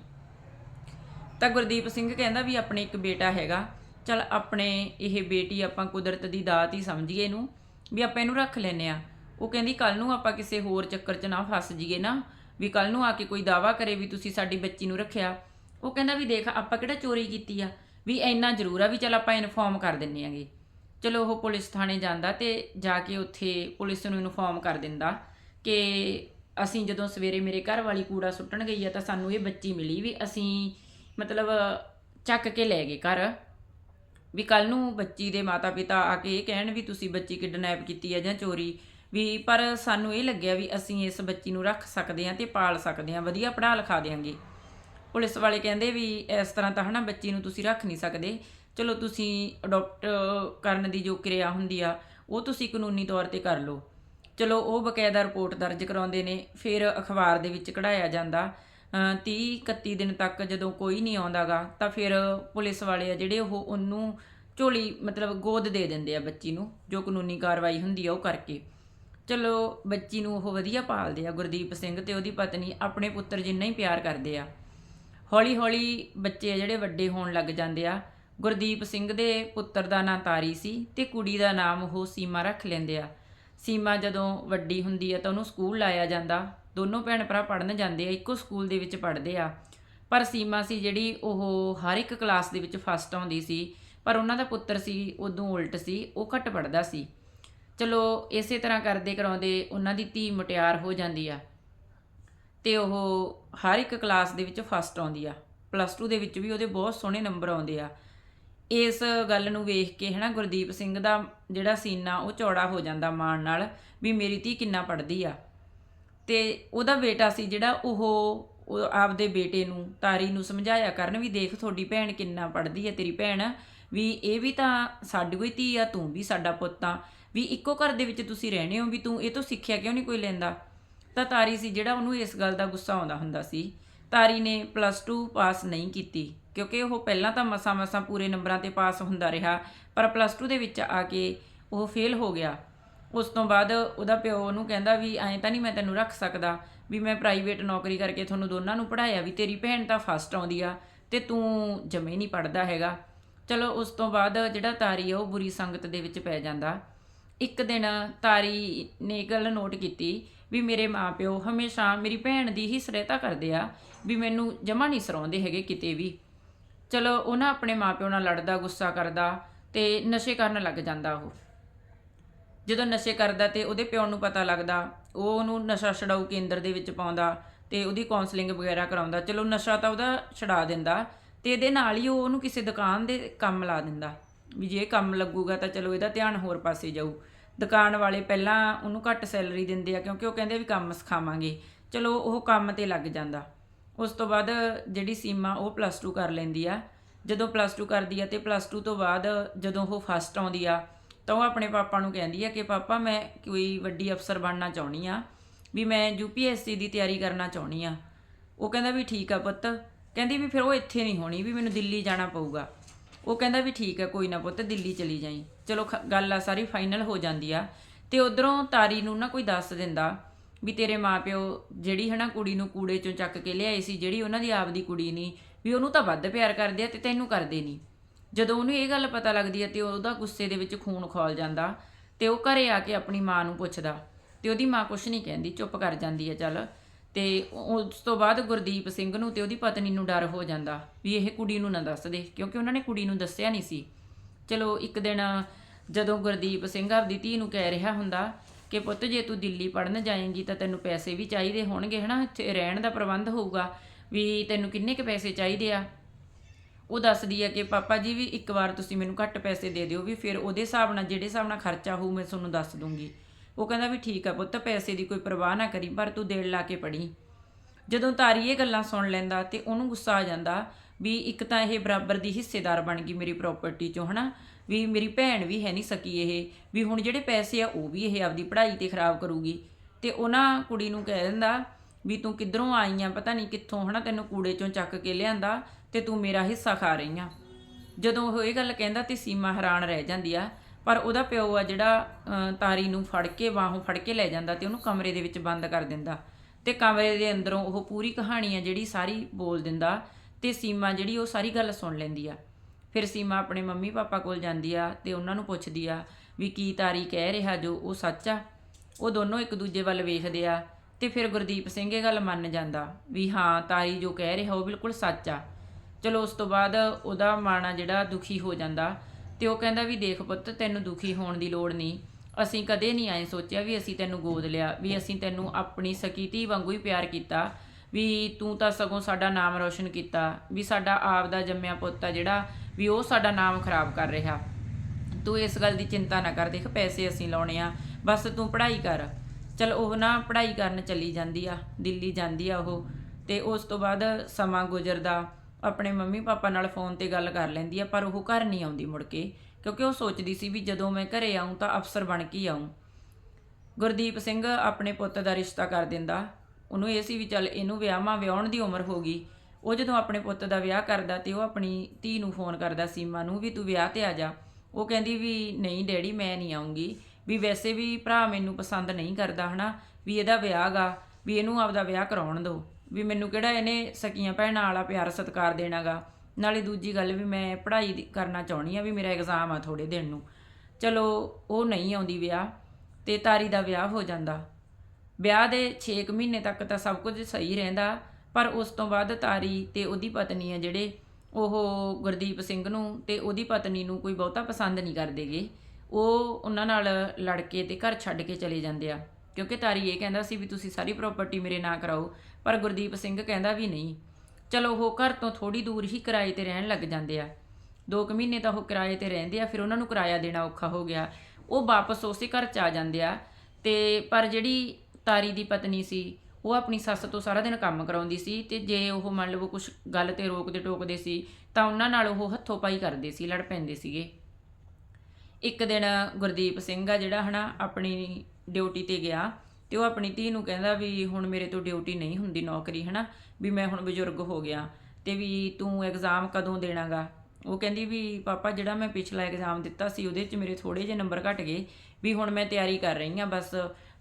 S1: ਤਾਂ ਗੁਰਦੀਪ ਸਿੰਘ ਕਹਿੰਦਾ ਵੀ ਆਪਣੇ ਇੱਕ ਬੇਟਾ ਹੈਗਾ, ਚਲ ਆਪਣੇ ਇਹ ਬੇਟੀ ਆਪਾਂ ਕੁਦਰਤ ਦੀ ਦਾਤ ਹੀ ਸਮਝੀਏ ਇਹਨੂੰ, ਵੀ ਆਪਾਂ ਇਹਨੂੰ ਰੱਖ ਲੈਨੇ ਆ। ਉਹ ਕਹਿੰਦੀ ਕੱਲ ਨੂੰ ਆਪਾਂ ਕਿਸੇ ਹੋਰ ਚੱਕਰ 'ਚ ਨਾ ਫਸ ਜਾਈਏ ਨਾ ਵੀ ਕੱਲ ਨੂੰ ਆ ਕੇ ਕੋਈ ਦਾਵਾ ਕਰੇ ਵੀ ਤੁਸੀਂ ਸਾਡੀ ਬੱਚੀ ਨੂੰ ਰੱਖਿਆ। ਉਹ ਕਹਿੰਦਾ ਵੀ ਦੇਖ, ਆਪਾਂ ਕਿਹੜਾ ਚੋਰੀ ਕੀਤੀ ਆ? ਵੀ ਇੰਨਾ ਜ਼ਰੂਰ ਆ ਵੀ ਚਲ ਆਪਾਂ ਇਨਫੋਰਮ ਕਰ ਦਿੰਨੇ ਆਂਗੇ। ਚਲੋ ਉਹ ਪੁਲਿਸ ਥਾਣੇ ਜਾਂਦਾ ਤੇ ਜਾ ਕੇ ਉੱਥੇ ਪੁਲਿਸ ਨੂੰ ਇਨਫੋਰਮ ਕਰ ਦਿੰਦਾ ਕਿ ਅਸੀਂ ਜਦੋਂ ਸਵੇਰੇ ਮੇਰੇ ਘਰ ਵਾਲੀ ਕੂੜਾ ਸੁੱਟਣ ਗਈ ਆ ਤਾਂ ਸਾਨੂੰ ਇਹ ਬੱਚੀ ਮਿਲੀ ਵੀ ਅਸੀਂ ਮਤਲਬ ਚੱਕ ਕੇ ਲੈ ਗਏ ਘਰ। ਵੀ ਕੱਲ ਨੂੰ ਬੱਚੀ ਦੇ ਮਾਤਾ-ਪਿਤਾ ਆ ਕੇ ਇਹ ਕਹਿਣ ਵੀ ਤੁਸੀਂ ਬੱਚੀ ਕਿਡਨੈਪ ਕੀਤੀ ਆ ਜਾਂ ਚੋਰੀ ਵੀ ਪਰ ਸਾਨੂੰ ਇਹ ਲੱਗਿਆ ਵੀ ਅਸੀਂ ਇਸ ਬੱਚੀ ਨੂੰ ਰੱਖ ਸਕਦੇ ਹਾਂ ਤੇ ਪਾਲ ਸਕਦੇ ਹਾਂ, ਵਧੀਆ ਪੜ੍ਹਾ ਲਿਖਾ ਦੇਾਂਗੇ ਪੁਲਿਸ ਵਾਲੇ ਕਹਿੰਦੇ ਵੀ ਇਸ ਤਰ੍ਹਾਂ ਤਾਂ ਹਨਾ ਬੱਚੀ ਨੂੰ ਤੁਸੀਂ ਰੱਖ ਨਹੀਂ ਸਕਦੇ। ਚਲੋ ਤੁਸੀਂ ਅਡਾਪਟ ਕਰਨ ਦੀ ਜੋ ਕਿਰਿਆ ਹੁੰਦੀ ਆ, ਉਹ ਤੁਸੀਂ ਕਾਨੂੰਨੀ ਤੌਰ ਤੇ ਕਰ ਲਓ। ਚਲੋ ਉਹ ਬਕਾਇਦਾ ਰਿਪੋਰਟ ਦਰਜ ਕਰਾਉਂਦੇ ਨੇ, ਫਿਰ ਅਖਬਾਰ ਦੇ ਵਿੱਚ ਕਢਾਇਆ ਜਾਂਦਾ। 30 31 ਦਿਨ ਤੱਕ ਜਦੋਂ ਕੋਈ ਨਹੀਂ ਆਉਂਦਾਗਾ ਤਾਂ ਫਿਰ ਪੁਲਿਸ ਵਾਲੇ ਆ ਜਿਹੜੇ ਉਹ ਉਹਨੂੰ ਝੋਲੀ ਮਤਲਬ ਗੋਦ ਦੇ ਦਿੰਦੇ ਆ ਬੱਚੀ ਨੂੰ, ਜੋ ਕਾਨੂੰਨੀ ਕਾਰਵਾਈ ਹੁੰਦੀ ਆ ਉਹ ਕਰਕੇ। ਚਲੋ ਬੱਚੀ ਨੂੰ ਉਹ ਵਧੀਆ ਪਾਲਦੇ ਆ, ਗੁਰਦੀਪ ਸਿੰਘ ਤੇ ਉਹਦੀ ਪਤਨੀ ਆਪਣੇ ਪੁੱਤਰ ਜਿੰਨਾ ਹੀ ਪਿਆਰ ਕਰਦੇ ਆ। ਹੌਲੀ ਹੌਲੀ ਬੱਚੇ ਆ ਜਿਹੜੇ ਵੱਡੇ ਹੋਣ ਲੱਗ ਜਾਂਦੇ ਆ। ਗੁਰਦੀਪ ਸਿੰਘ ਦੇ ਪੁੱਤਰ ਦਾ ਨਾਂ ਤਾਰੀ ਸੀ ਤੇ ਕੁੜੀ ਦਾ ਨਾਮ ਉਹ ਸੀਮਾ ਰੱਖ ਲੈਂਦੇ ਆ। ਸੀਮਾ ਜਦੋਂ ਵੱਡੀ ਹੁੰਦੀ ਆ ਤਾਂ ਉਹਨੂੰ ਸਕੂਲ ਲਾਇਆ ਜਾਂਦਾ। ਦੋਨੋਂ ਭੈਣ ਭਰਾ ਪੜਨ ਜਾਂਦੇ ਆ, ਇੱਕੋ ਸਕੂਲ ਦੇ ਵਿੱਚ ਪੜ੍ਹਦੇ ਆ। ਪਰ ਸੀਮਾ ਸੀ ਜਿਹੜੀ ਉਹ ਹਰ ਇੱਕ ਕਲਾਸ ਦੇ ਵਿੱਚ ਫਸਟ ਆਉਂਦੀ ਸੀ। ਪਰ ਉਹਨਾਂ ਦਾ ਪੁੱਤਰ ਸੀ, ਉਦੋਂ ਉਲਟ ਸੀ, ਉਹ ਘੱਟ ਪੜਦਾ ਸੀ। ਚਲੋ ਇਸੇ ਤਰ੍ਹਾਂ ਕਰਦੇ ਕਰਾਉਂਦੇ ਉਹਨਾਂ ਦੀ ਧੀ ਮੁਟਿਆਰ ਹੋ ਜਾਂਦੀ ਆ। ਤੇ ਉਹ ਹਰ ਇੱਕ ਕਲਾਸ ਦੇ ਵਿੱਚ ਫਸਟ ਆਉਂਦੀ ਆ। ਪਲੱਸ 2 ਦੇ ਵਿੱਚ ਵੀ ਉਹਦੇ ਬਹੁਤ ਸੋਹਣੇ ਨੰਬਰ ਆਉਂਦੇ ਆ। ਇਸ ਗੱਲ ਨੂੰ ਵੇਖ ਕੇ ਹਨਾ ਗੁਰਦੀਪ ਸਿੰਘ ਦਾ ਜਿਹੜਾ ਸੀਨਾ ਉਹ ਚੌੜਾ ਹੋ ਜਾਂਦਾ ਮਾਣ ਨਾਲ ਵੀ ਮੇਰੀ ਧੀ ਕਿੰਨਾ ਪੜਦੀ ਆ। ਤੇ ਉਹਦਾ ਬੇਟਾ ਸੀ ਜਿਹੜਾ, ਉਹ ਆਪਦੇ ਬੇਟੇ ਨੂੰ, ਤਾਰੀ ਨੂੰ ਸਮਝਾਇਆ ਕਰਨ ਵੀ ਦੇਖ ਤੁਹਾਡੀ ਭੈਣ ਕਿੰਨਾ ਪੜਦੀ ਹੈ ਤੇਰੀ ਭੈਣ, ਵੀ ਇਹ ਵੀ ਤਾਂ ਸਾਡੀ ਕੋਈ ਧੀ ਆ, ਤੂੰ ਵੀ ਸਾਡਾ ਪੁੱਤ ਆ। ਵੀ ਇੱਕੋ ਘਰ ਦੇ ਵਿੱਚ ਤੁਸੀਂ ਰਹਿੰਦੇ ਹੋ, ਵੀ ਤੂੰ ਇਹ ਤੋਂ ਸਿੱਖਿਆ ਕਿਉਂ ਨਹੀਂ ਕੋਈ ਲੈਂਦਾ? ਤਾਂ ਤਾਰੀ ਸੀ ਜਿਹੜਾ ਉਹਨੂੰ ਇਸ ਗੱਲ ਦਾ ਗੁੱਸਾ ਆਉਂਦਾ ਹੁੰਦਾ ਸੀ। ਤਾਰੀ ਨੇ ਪਲੱਸ 2 ਪਾਸ ਨਹੀਂ ਕੀਤੀ, ਕਿਉਂਕਿ ਉਹ ਪਹਿਲਾਂ ਤਾਂ ਮਸਾਂ-ਮਸਾਂ ਪੂਰੇ ਨੰਬਰਾਂ ਤੇ ਪਾਸ ਹੁੰਦਾ ਰਿਹਾ, ਪਰ ਪਲੱਸ 2 ਦੇ ਵਿੱਚ ਆ ਕੇ ਉਹ ਫੇਲ ਹੋ ਗਿਆ। ਉਸ ਤੋਂ ਬਾਅਦ ਉਹਦਾ ਪਿਓ ਉਹਨੂੰ ਕਹਿੰਦਾ ਵੀ ਐਂ ਤਾਂ ਨਹੀਂ ਮੈਂ ਤੈਨੂੰ ਰੱਖ ਸਕਦਾ, ਵੀ ਮੈਂ ਪ੍ਰਾਈਵੇਟ ਨੌਕਰੀ ਕਰਕੇ ਤੁਹਾਨੂੰ ਦੋਨਾਂ ਨੂੰ ਪੜਾਇਆ ਵੀ ਤੇਰੀ ਭੈਣ ਤਾਂ ਫਸਟ ਆਉਂਦੀ ਆ ਤੇ ਤੂੰ ਜਮੇ ਨਹੀਂ ਪੜਦਾ ਹੈਗਾ। ਚਲੋ ਉਸ ਤੋਂ ਬਾਅਦ ਜਿਹੜਾ ਤਾਰੀ ਆ ਉਹ ਬੁਰੀ ਸੰਗਤ ਦੇ ਵਿੱਚ ਪੈ ਜਾਂਦਾ। ਇੱਕ ਦਿਨ ਤਾਰੀ ਨੇ ਗੱਲ ਨੋਟ ਕੀਤੀ ਵੀ ਮੇਰੇ ਮਾਪਿਓ ਹਮੇਸ਼ਾ ਮੇਰੀ ਭੈਣ ਦੀ ਹੀ ਸਹਾਇਤਾ ਕਰਦੇ ਆ, ਵੀ ਮੈਨੂੰ ਜਮਾ ਨਹੀਂ ਸਰਾਉਂਦੇ ਹੈਗੇ ਕਿਤੇ ਵੀ। ਚਲੋ, ਉਹ ਨਾ ਆਪਣੇ ਮਾਪਿਓ ਨਾਲ ਲੜਦਾ, ਗੁੱਸਾ ਕਰਦਾ ਤੇ ਨਸ਼ੇ ਕਰਨ ਲੱਗ ਜਾਂਦਾ ਉਹ। ਜਦੋਂ ਨਸ਼ੇ ਕਰਦਾ ਤੇ ਉਹਦੇ ਪਿਓ ਨੂੰ ਪਤਾ ਲੱਗਦਾ, ਉਹ ਉਹਨੂੰ ਨਸ਼ਾ ਛਡਾਊ ਕੇਂਦਰ ਦੇ ਵਿੱਚ ਪਾਉਂਦਾ ਤੇ ਉਹਦੀ ਕਾਉਂਸਲਿੰਗ ਵਗੈਰਾ ਕਰਾਉਂਦਾ। ਚਲੋ, ਨਸ਼ਾ ਤਾਂ ਉਹਦਾ ਛਡਾ ਦਿੰਦਾ ਤੇ ਇਹਦੇ ਨਾਲ ਹੀ ਉਹ ਉਹਨੂੰ ਕਿਸੇ ਦੁਕਾਨ ਦੇ ਕੰਮ ਲਾ ਦਿੰਦਾ। ਵੀ ਜੇ ਕੰਮ ਲੱਗੂਗਾ ਤਾਂ ਚਲੋ ਇਹਦਾ ਧਿਆਨ ਹੋਰ ਪਾਸੇ ਜਾਊ। ਦੁਕਾਨ ਵਾਲੇ ਪਹਿਲਾਂ ਉਹਨੂੰ ਘੱਟ ਸੈਲਰੀ ਦਿੰਦੇ ਆ ਕਿਉਂਕਿ ਉਹ ਕਹਿੰਦੇ ਵੀ ਕੰਮ ਸਿਖਾਵਾਂਗੇ। ਚਲੋ ਉਹ ਕੰਮ ਤੇ ਲੱਗ ਜਾਂਦਾ। ਉਸ ਤੋਂ ਬਾਅਦ ਜਿਹੜੀ ਸੀਮਾ ਉਹ ਪਲੱਸ 2 ਕਰ ਲੈਂਦੀ ਆ। ਜਦੋਂ ਪਲੱਸ 2 ਕਰਦੀ ਆ ਤੇ ਪਲੱਸ 2 ਤੋਂ ਬਾਅਦ ਜਦੋਂ ਉਹ ਫਸਟ ਆਉਂਦੀ ਆ, ਤਾਂ ਉਹ ਆਪਣੇ ਪਾਪਾ ਨੂੰ ਕਹਿੰਦੀ ਆ ਕਿ ਪਾਪਾ ਮੈਂ ਕੋਈ ਵੱਡੀ ਅਫਸਰ ਬਣਨਾ ਚਾਹੁੰਦੀ ਆ, ਵੀ ਮੈਂ ਯੂਪੀਐਸਸੀ ਦੀ ਤਿਆਰੀ ਕਰਨਾ ਚਾਹੁੰਦੀ ਆ। ਉਹ ਕਹਿੰਦਾ ਵੀ ਠੀਕ ਆ ਪੁੱਤ। ਕਹਿੰਦੀ ਵੀ ਫਿਰ ਉਹ ਇੱਥੇ ਨਹੀਂ ਹੋਣੀ, ਵੀ ਮੈਨੂੰ ਦਿੱਲੀ ਜਾਣਾ ਪਊਗਾ। ਉਹ ਕਹਿੰਦਾ ਵੀ ਠੀਕ ਹੈ, ਕੋਈ ਨਾ ਪੁੱਤ, ਦਿੱਲੀ ਚਲੀ ਜਾਈ। ਚਲੋ ਖ- ਗੱਲ ਆ, ਸਾਰੀ ਫਾਈਨਲ ਹੋ ਜਾਂਦੀ ਆ। ਤੇ ਉਧਰੋਂ ਤਾਰੀ ਨੂੰ ਨਾ ਕੋਈ ਦੱਸ ਦਿੰਦਾ ਵੀ ਤੇਰੇ ਮਾਪਿਓ ਜਿਹੜੀ ਹਨਾ ਕੁੜੀ ਨੂੰ ਕੂੜੇ ਚੋਂ ਚੱਕ ਕੇ ਲਿਆਏ ਸੀ, ਜਿਹੜੀ ਉਹਨਾਂ ਦੀ ਆਪਦੀ ਕੁੜੀ ਨਹੀਂ ਵੀ ਉਹਨੂੰ ਤਾਂ ਵੱਧ ਪਿਆਰ ਕਰਦੇ ਆ ਤੇ ਤੈਨੂੰ ਕਰਦੇ ਨਹੀਂ ਜਦੋਂ ਉਹਨੂੰ ਇਹ ਗੱਲ ਪਤਾ ਲੱਗਦੀ ਹੈ ਤੇ ਉਹਦਾ ਗੁੱਸੇ ਦੇ ਵਿੱਚ ਖੂਨ ਖੋਲ ਜਾਂਦਾ ਤੇ ਉਹ ਘਰੇ ਆ ਕੇ ਆਪਣੀ ਮਾਂ ਨੂੰ ਪੁੱਛਦਾ ਤੇ ਉਹਦੀ ਮਾਂ ਕੁਛ ਨਹੀਂ ਕਹਿੰਦੀ, ਚੁੱਪ ਕਰ ਜਾਂਦੀ ਹੈ ਚੱਲ। ਤੇ ਉਸ ਤੋਂ ਬਾਅਦ ਗੁਰਦੀਪ ਸਿੰਘ ਨੂੰ ਤੇ ਉਹਦੀ ਪਤਨੀ ਨੂੰ ਡਰ ਹੋ ਜਾਂਦਾ ਵੀ ਇਹ ਕੁੜੀ ਨੂੰ ਨਾ ਦੱਸ ਦੇ, ਕਿਉਂਕਿ ਉਹਨਾਂ ਨੇ ਕੁੜੀ ਨੂੰ ਦੱਸਿਆ ਨਹੀਂ ਸੀ। ਚਲੋ, ਇੱਕ ਦਿਨ ਜਦੋਂ ਗੁਰਦੀਪ ਸਿੰਘ ਆਪਦੀ ਧੀ ਨੂੰ ਕਹਿ ਰਿਹਾ ਹੁੰਦਾ ਕਿ ਪੁੱਤ, ਜੇ ਤੂੰ ਦਿੱਲੀ ਪੜਨ ਜਾਏਂਗੀ ਤਾਂ ਤੈਨੂੰ ਪੈਸੇ ਵੀ ਚਾਹੀਦੇ ਹੋਣਗੇ, ਹਨਾ? ਇੱਥੇ ਰਹਿਣ ਦਾ ਪ੍ਰਬੰਧ ਹੋਊਗਾ ਵੀ ਤੈਨੂੰ ਕਿੰਨੇ ਕੁ ਪੈਸੇ ਚਾਹੀਦੇ ਆ? ਉਹ ਦੱਸਦੀ ਆ ਕਿ ਪਾਪਾ ਜੀ, ਵੀ ਇੱਕ ਵਾਰ ਤੁਸੀਂ ਮੈਨੂੰ ਘੱਟ ਪੈਸੇ ਦੇ ਦਿਓ, ਵੀ ਫਿਰ ਉਹਦੇ ਹਿਸਾਬ ਨਾਲ, ਜਿਹੜੇ ਹਿਸਾਬ ਨਾਲ ਖਰਚਾ ਹੋਊ, ਮੈਂ ਤੁਹਾਨੂੰ ਦੱਸ ਦੂੰਗੀ। ਉਹ ਕਹਿੰਦਾ ਵੀ ਠੀਕ ਆ ਪੁੱਤ, ਪੈਸੇ ਦੀ ਕੋਈ ਪਰਵਾਹ ਨਾ ਕਰੀ, ਪਰ ਤੂੰ ਦੇਣ ਲਾ ਕੇ ਪੜੀ ਜਦੋਂ ਤਾਰੀ ਇਹ ਗੱਲਾਂ ਸੁਣ ਲੈਂਦਾ ਤੇ ਉਹਨੂੰ ਗੁੱਸਾ ਆ ਜਾਂਦਾ ਵੀ ਇੱਕ ਤਾਂ ਇਹ ਬਰਾਬਰ ਦੀ ਹਿੱਸੇਦਾਰ ਬਣ ਗਈ ਮੇਰੀ ਪ੍ਰਾਪਰਟੀ ਚੋਂ, ਹਨਾ? ਵੀ ਮੇਰੀ ਭੈਣ ਵੀ ਹੈ ਨਹੀਂ ਸਕੀ ਇਹ, ਵੀ ਹੁਣ ਜਿਹੜੇ ਪੈਸੇ ਆ ਉਹ ਵੀ ਇਹ ਆਪਦੀ ਪੜ੍ਹਾਈ ਤੇ ਖਰਾਬ ਕਰੂਗੀ। ਤੇ ਉਹਨਾਂ ਕੁੜੀ ਨੂੰ ਕਹਿ ਦਿੰਦਾ ਵੀ ਤੂੰ ਕਿੱਧਰੋਂ ਆਈ ਆ, ਪਤਾ ਨਹੀਂ ਕਿੱਥੋਂ, ਹਨਾ? ਤੈਨੂੰ ਕੂੜੇ ਚੋਂ ਚੱਕ ਕੇ ਲਿਆਂਦਾ ਤੇ ਤੂੰ ਮੇਰਾ ਹਿੱਸਾ ਖਾ ਰਹੀ ਆ। ਜਦੋਂ ਉਹ ਇਹ ਗੱਲ ਕਹਿੰਦਾ ਤੇ ਸੀਮਾ ਹੈਰਾਨ ਰਹਿ ਜਾਂਦੀ ਆ ਪਰ ਉਹਦਾ ਪਿਓ ਆ ਜਿਹੜਾ ਤਾਰੀ ਨੂੰ ਫੜ ਕੇ ਬਾਹੋਂ ਫੜ ਕੇ ਲੈ ਜਾਂਦਾ ਤੇ ਉਹਨੂੰ ਕਮਰੇ ਦੇ ਵਿੱਚ ਬੰਦ ਕਰ ਦਿੰਦਾ। ਤੇ ਕਮਰੇ ਦੇ ਅੰਦਰੋਂ ਉਹ ਪੂਰੀ ਕਹਾਣੀ ਆ ਜਿਹੜੀ ਸਾਰੀ ਬੋਲ ਦਿੰਦਾ ਤੇ ਸੀਮਾ ਜਿਹੜੀ ਉਹ ਸਾਰੀ ਗੱਲ ਸੁਣ ਲੈਂਦੀ ਆ। ਫਿਰ ਸੀਮਾ ਆਪਣੇ ਮੰਮੀ ਪਾਪਾ ਕੋਲ ਜਾਂਦੀ ਆ ਤੇ ਉਹਨਾਂ ਨੂੰ ਪੁੱਛਦੀ ਆ ਵੀ ਕੀ ਤਾਰੀ ਕਹਿ ਰਿਹਾ ਜੋ ਉਹ ਸੱਚ ਆ। ਉਹ ਦੋਨੋਂ ਇੱਕ ਦੂਜੇ ਵੱਲ ਵੇਖਦੇ ਆ ਤੇ ਫਿਰ ਗੁਰਦੀਪ ਸਿੰਘ ਇਹ ਗੱਲ ਮੰਨ ਜਾਂਦਾ ਵੀ ਹਾਂ, ਤਾਰੀ ਜੋ ਕਹਿ ਰਿਹਾ ਉਹ ਬਿਲਕੁਲ ਸੱਚ ਆ। ਚਲੋ ਉਸ ਤੋਂ ਬਾਅਦ ਉਹਦਾ ਮਨ ਆ ਜਿਹੜਾ ਦੁਖੀ ਹੋ ਜਾਂਦਾ ਤੇ ਉਹ ਕਹਿੰਦਾ ਵੀ ਦੇਖ ਪੁੱਤ, ਤੈਨੂੰ ਦੁਖੀ ਹੋਣ ਦੀ ਲੋੜ ਨਹੀਂ। ਅਸੀਂ ਕਦੇ ਨਹੀਂ ਆਏ ਸੋਚਿਆ ਵੀ ਅਸੀਂ ਤੈਨੂੰ ਗੋਦ ਲਿਆ, ਵੀ ਅਸੀਂ ਤੈਨੂੰ ਆਪਣੀ ਸਕੀਤੀ ਵਾਂਗੂ ਹੀ ਪਿਆਰ ਕੀਤਾ, ਵੀ ਤੂੰ ਤਾਂ ਸਗੋਂ ਸਾਡਾ ਨਾਮ ਰੌਸ਼ਨ ਕੀਤਾ, ਵੀ ਸਾਡਾ ਆਪ ਦਾ ਜੰਮਿਆ ਪੁੱਤ ਆ ਜਿਹੜਾ, ਵੀ ਉਹ ਸਾਡਾ ਨਾਮ ਖਰਾਬ ਕਰ ਰਿਹਾ। ਤੂੰ ਇਸ ਗੱਲ ਦੀ ਚਿੰਤਾ ਨਾ ਕਰ, ਦੇਖ ਪੈਸੇ ਅਸੀਂ ਲਾਉਣੇ ਆ, ਬਸ ਤੂੰ ਪੜ੍ਹਾਈ ਕਰ। ਚਲ ਉਹ ਨਾ ਪੜ੍ਹਾਈ ਕਰਨ ਚਲੀ ਜਾਂਦੀ ਆ, ਦਿੱਲੀ ਜਾਂਦੀ ਆ ਉਹ, ਤੇ ਉਸ ਤੋਂ ਬਾਅਦ ਸਮਾਂ ਗੁਜ਼ਰਦਾ। ਆਪਣੇ ਮੰਮੀ ਪਾਪਾ ਨਾਲ ਫੋਨ ਤੇ ਗੱਲ ਕਰ ਲੈਂਦੀ ਆ, ਪਰ ਉਹ ਘਰ ਨਹੀਂ ਆਉਂਦੀ ਮੁੜ ਕੇ, ਕਿਉਂਕਿ ਉਹ ਸੋਚਦੀ ਸੀ ਵੀ ਜਦੋਂ ਮੈਂ ਘਰੇ ਆਉਂ ਤਾਂ ਅਫਸਰ ਬਣ ਕੇ ਹੀ ਆਉਂ ਗੁਰਦੀਪ ਸਿੰਘ ਆਪਣੇ ਪੁੱਤ ਦਾ ਰਿਸ਼ਤਾ ਕਰ ਦਿੰਦਾ। ਉਹਨੂੰ ਇਹ ਸੀ ਵੀ ਚੱਲ ਇਹਨੂੰ ਵਿਆਹਾਂ ਵਿਆਹਣ ਦੀ ਉਮਰ ਹੋ ਗਈ। ਉਹ ਜਦੋਂ ਆਪਣੇ ਪੁੱਤ ਦਾ ਵਿਆਹ ਕਰਦਾ ਤੇ ਉਹ ਆਪਣੀ ਧੀ ਨੂੰ ਫੋਨ ਕਰਦਾ ਸੀਮਾ ਨੂੰ ਵੀ ਤੂੰ ਵਿਆਹ ਤੇ ਆ ਜਾ। ਉਹ ਕਹਿੰਦੀ ਵੀ, ਨਹੀਂ ਡੈਡੀ, ਮੈਂ ਨਹੀਂ ਆਉਂਗੀ ਵੀ ਵੈਸੇ ਵੀ ਭਰਾ ਮੈਨੂੰ ਪਸੰਦ ਨਹੀਂ ਕਰਦਾ, ਹਨਾ? ਵੀ ਇਹਦਾ ਵਿਆਹ ਗਾ, ਵੀ ਇਹਨੂੰ ਆਪਦਾ ਵਿਆਹ ਕਰਾਉਣ ਦਿਓ ਵੀ ਮੈਨੂੰ ਕਿਹੜਾ ਇਹਨੇ ਸਕੀਆਂ ਭੈਣਾਂ ਵਾਲਾ ਪਿਆਰ ਸਤਿਕਾਰ ਦੇਣਾਗਾ। ਨਾਲੇ ਦੂਜੀ ਗੱਲ ਵੀ ਮੈਂ ਪੜ੍ਹਾਈ ਦੀ- ਕਰਨਾ ਚਾਹਣੀ ਆ ਵੀ ਮੇਰਾ ਐਗਜ਼ਾਮ ਆ ਥੋੜੇ ਦਿਨ ਨੂੰ। ਚਲੋ, ਉਹ ਨਹੀਂ ਆਉਂਦੀ ਵਿਆਹ, ਤੇ ਤਾਰੀ ਦਾ ਵਿਆਹ ਹੋ ਜਾਂਦਾ। ਵਿਆਹ ਦੇ 6 ਮਹੀਨੇ ਤੱਕ ਤਾਂ ਸਭ ਕੁਝ ਸਹੀ ਰਹਿੰਦਾ, ਪਰ ਉਸ ਤੋਂ ਬਾਅਦ ਤਾਰੀ ਤੇ ਉਹਦੀ ਪਤਨੀ ਆ ਜਿਹੜੇ, ਉਹ ਗੁਰਦੀਪ ਸਿੰਘ ਨੂੰ ਤੇ ਉਹਦੀ ਪਤਨੀ ਨੂੰ ਕੋਈ ਬਹੁਤਾ ਪਸੰਦ ਨਹੀਂ ਕਰਦੇਗੇ। ਉਹ ਉਹਨਾਂ ਨਾਲ ਲੜ ਕੇ ਤੇ ਘਰ ਛੱਡ ਕੇ ਚਲੇ ਜਾਂਦੇ ਆ। ਕਿਉਂਕਿ ਤਾਰੀ ਇਹ ਕਹਿੰਦਾ ਸੀ ਵੀ ਤੁਸੀਂ ਸਾਰੀ ਪ੍ਰਾਪਰਟੀ ਮੇਰੇ ਨਾਂ ਕਰਾਓ, ਪਰ ਗੁਰਦੀਪ ਸਿੰਘ ਕਹਿੰਦਾ ਵੀ ਨਹੀਂ। ਚਲੋ ਉਹ ਘਰ ਤੋਂ ਥੋੜੀ ਦੂਰ ਹੀ ਕਿਰਾਏ ਤੇ ਰਹਿਣ ਲੱਗ ਜਾਂਦੇ ਆ। ਦੋ ਕੁ ਮਹੀਨੇ ਤਾਂ ਉਹ ਕਿਰਾਏ ਤੇ ਰਹਿੰਦੇ ਆ, ਫਿਰ ਉਹਨਾਂ ਨੂੰ ਕਿਰਾਇਆ ਦੇਣਾ ਔਖਾ ਹੋ ਗਿਆ। ਉਹ ਵਾਪਸ ਉਸੇ ਘਰ ਚ ਆ ਜਾਂਦੇ ਆ ਤੇ ਪਰ ਜਿਹੜੀ ਤਾਰੀ ਦੀ ਪਤਨੀ ਸੀ, ਉਹ ਆਪਣੀ ਸੱਸ ਤੋਂ ਸਾਰਾ ਦਿਨ ਕੰਮ ਕਰਾਉਂਦੀ ਸੀ ਤੇ ਜੇ ਉਹ ਮੰਨ ਲਵੋ ਕੁਝ ਗੱਲ ਤੇ ਰੋਕਦੇ ਟੋਕਦੇ ਸੀ, ਤਾਂ ਉਹਨਾਂ ਨਾਲ ਉਹ ਹੱਥੋਂ ਪਾਈ ਕਰਦੇ ਸੀ, ਲੜ ਪੈਂਦੇ ਸੀਗੇ। ਇੱਕ ਦਿਨ ਗੁਰਦੀਪ ਸਿੰਘ ਆ ਜਿਹੜਾ ਹਨਾ, ਆਪਣੀ ਡਿਊਟੀ ਤੇ ਗਿਆ ਤੇ ਉਹ ਆਪਣੀ ਧੀ ਨੂੰ ਕਹਿੰਦਾ ਵੀ ਹੁਣ ਮੇਰੇ ਤੋਂ ਡਿਊਟੀ ਨਹੀਂ ਹੁੰਦੀ ਨੌਕਰੀ, ਹਨਾ? ਵੀ ਮੈਂ ਹੁਣ ਬਜ਼ੁਰਗ ਹੋ ਗਿਆ ਤੇ ਵੀ ਤੂੰ ਐਗਜ਼ਾਮ ਕਦੋਂ ਦੇਣਾਗਾ? ਉਹ ਕਹਿੰਦੀ ਵੀ ਪਾਪਾ, ਜਿਹੜਾ ਮੈਂ ਪਿਛਲਾ ਐਗਜ਼ਾਮ ਦਿੱਤਾ ਸੀ ਉਹਦੇ 'ਚ ਮੇਰੇ ਥੋੜੇ ਜਿਹੇ ਨੰਬਰ ਘਟ ਗਏ ਵੀ ਹੁਣ ਮੈਂ ਤਿਆਰੀ ਕਰ ਰਹੀ ਹਾਂ, ਬਸ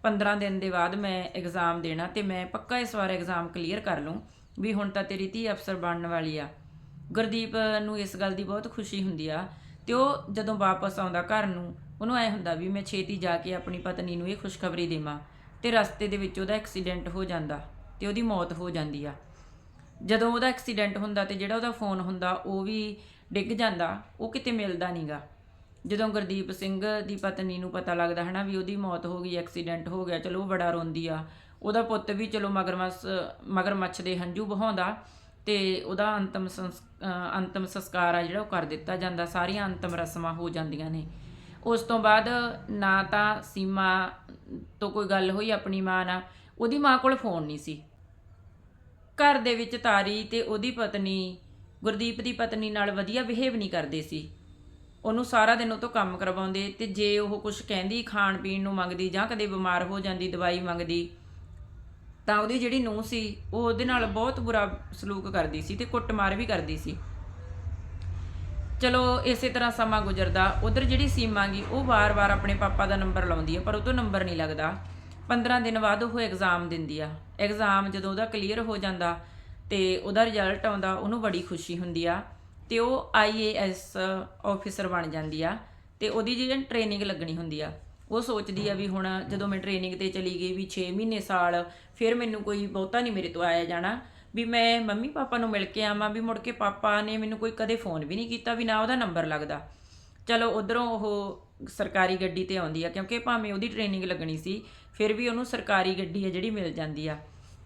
S1: 15 ਦਿਨ ਦੇ ਬਾਅਦ ਮੈਂ ਐਗਜ਼ਾਮ ਦੇਣਾ ਤੇ ਮੈਂ ਪੱਕਾ ਇਸ ਵਾਰ ਐਗਜ਼ਾਮ ਕਲੀਅਰ ਕਰ ਲੂੰ ਵੀ ਹੁਣ ਤਾਂ ਤੇਰੀ ਧੀ ਅਫਸਰ ਬਣਨ ਵਾਲੀ ਆ। ਗੁਰਦੀਪ ਨੂੰ ਇਸ ਗੱਲ ਦੀ ਬਹੁਤ ਖੁਸ਼ੀ ਹੁੰਦੀ ਆ ਤੇ ਉਹ ਜਦੋਂ ਵਾਪਸ ਆਉਂਦਾ ਘਰ ਨੂੰ ਉਹਨੂੰ ਐ ਹੁੰਦਾ ਵੀ ਮੈਂ ਛੇਤੀ ਜਾ ਕੇ ਆਪਣੀ ਪਤਨੀ ਨੂੰ ਇਹ ਖੁਸ਼ਖਬਰੀ ਦੇਵਾਂ ਤੇ ਰਸਤੇ ਦੇ ਵਿੱਚ ਉਹਦਾ ਐਕਸੀਡੈਂਟ ਹੋ ਜਾਂਦਾ ਤੇ ਉਹਦੀ ਮੌਤ ਹੋ ਜਾਂਦੀ ਆ। ਜਦੋਂ ਉਹਦਾ ਐਕਸੀਡੈਂਟ ਹੁੰਦਾ ਤੇ ਜਿਹੜਾ ਉਹਦਾ ਫੋਨ ਹੁੰਦਾ, ਉਹ ਵੀ ਡਿੱਗ ਜਾਂਦਾ, ਉਹ ਕਿਤੇ ਮਿਲਦਾ ਨਹੀਂਗਾ ਜਦੋਂ ਗੁਰਦੀਪ ਸਿੰਘ ਦੀ ਪਤਨੀ ਨੂੰ ਪਤਾ ਲੱਗਦਾ ਹਨਾ ਵੀ ਉਹਦੀ ਮੌਤ ਹੋ ਗਈ, ਐਕਸੀਡੈਂਟ ਹੋ ਗਿਆ, ਚਲੋ ਉਹ ਬੜਾ ਰੋਂਦੀ ਆ। ਉਹਦਾ ਪੁੱਤ ਵੀ ਚਲੋ ਮਗਰਮੱਛ ਮਗਰਮੱਛ ਦੇ ਹੰਝੂ ਬਹਾਉਂਦਾ ਤੇ ਉਹਦਾ ਅੰਤਮ ਸੰਸ- ਅੰਤਮ ਸੰਸਕਾਰ ਆ ਜਿਹੜਾ ਉਹ ਕਰ ਦਿੱਤਾ ਜਾਂਦਾ। ਸਾਰੀਆਂ ਅੰਤਮ ਰਸਮਾਂ ਹੋ ਜਾਂਦੀਆਂ ਨੇ। ਉਸ ਤੋਂ ਬਾਅਦ ਨਾ ਤਾਂ ਸੀਮਾ ਤੋਂ ਕੋਈ ਗੱਲ ਹੋਈ, ਆਪਣੀ ਮਾਂ ਨਾਲ। ਉਹਦੀ ਮਾਂ ਕੋਲ ਫੋਨ ਨਹੀਂ ਸੀ। ਘਰ ਦੇ ਵਿੱਚ ਤਾਰੀ ਤੇ ਉਹਦੀ ਪਤਨੀ, ਗੁਰਦੀਪ ਦੀ ਪਤਨੀ ਨਾਲ ਵਧੀਆ ਬਿਹੇਵ ਨਹੀਂ ਕਰਦੇ ਸੀ। ਉਹਨੂੰ ਸਾਰਾ ਦਿਨ ਉਹ ਤੋਂ ਕੰਮ ਕਰਵਾਉਂਦੇ ਤੇ ਜੇ ਉਹ ਕੁਝ ਕਹਿੰਦੀ, ਖਾਣ ਪੀਣ ਨੂੰ ਮੰਗਦੀ ਜਾਂ ਕਦੇ ਬਿਮਾਰ ਹੋ ਜਾਂਦੀ, ਦਵਾਈ ਮੰਗਦੀ, ਤਾਂ ਉਹਦੀ ਜਿਹੜੀ ਨੂੰਹ ਸੀ, ਉਹ ਉਹਦੇ ਨਾਲ ਬਹੁਤ ਬੁਰਾ ਸਲੂਕ ਕਰਦੀ ਸੀ ਤੇ ਕੁੱਟਮਾਰ ਵੀ ਕਰਦੀ ਸੀ। ਚਲੋ ਇਸੇ ਤਰ੍ਹਾਂ ਸਮਾਂ ਗੁਜ਼ਰਦਾ, ਉਧਰ ਜਿਹੜੀ ਸੀਮਾ ਗਈ, ਉਹ ਵਾਰ-ਵਾਰ ਆਪਣੇ ਪਾਪਾ ਦਾ ਨੰਬਰ ਲਾਉਂਦੀ ਆ, ਪਰ ਉਹ ਤੋਂ ਨੰਬਰ ਨਹੀਂ ਲੱਗਦਾ। 15 ਦਿਨ ਬਾਅਦ ਉਹ ਐਗਜ਼ਾਮ ਦਿੰਦੀ ਆ। ਐਗਜ਼ਾਮ ਜਦੋਂ ਉਹਦਾ ਕਲੀਅਰ ਹੋ ਜਾਂਦਾ ਤੇ ਉਹਦਾ ਰਿਜ਼ਲਟ ਆਉਂਦਾ, ਉਹਨੂੰ ਬੜੀ ਖੁਸ਼ੀ ਹੁੰਦੀ ਆ ਤੇ ਉਹ ਆਈਏਐਸ ਆਫੀਸਰ ਬਣ ਜਾਂਦੀ ਆ ਤੇ ਉਹਦੀ ਜਿਹੜੀ ਟ੍ਰੇਨਿੰਗ ਲੱਗਣੀ ਹੁੰਦੀ ਆ, ਉਹ ਸੋਚਦੀ ਆ ਵੀ ਹੁਣ ਜਦੋਂ ਮੈਂ ਟ੍ਰੇਨਿੰਗ ਤੇ ਚਲੀ ਗਈ ਵੀ 6 ਮਹੀਨੇ ਸਾਲ, ਫਿਰ ਮੈਨੂੰ ਕੋਈ ਬਹੁਤਾ ਨਹੀਂ ਮੇਰੇ ਤੋਂ ਆਇਆ ਜਾਣਾ। ਵੀ ਮੈਂ ਮੰਮੀ ਪਾਪਾ ਨੂੰ ਮਿਲ ਕੇ ਆਵਾਂ, ਵੀ ਮੁੜ ਕੇ ਪਾਪਾ ਨੇ ਮੈਨੂੰ ਕੋਈ ਕਦੇ ਫੋਨ ਵੀ ਨਹੀਂ ਕੀਤਾ, ਵੀ ਨਾ ਉਹਦਾ ਨੰਬਰ ਲੱਗਦਾ। ਚਲੋ ਉਧਰੋਂ ਉਹ ਸਰਕਾਰੀ ਗੱਡੀ ਤੇ ਆਉਂਦੀ ਆ, ਕਿਉਂਕਿ ਭਾਵੇਂ ਉਹਦੀ ਟ੍ਰੇਨਿੰਗ ਲੱਗਣੀ ਸੀ, ਫਿਰ ਵੀ ਉਹਨੂੰ ਸਰਕਾਰੀ ਗੱਡੀ ਆ ਜਿਹੜੀ ਮਿਲ ਜਾਂਦੀ ਆ।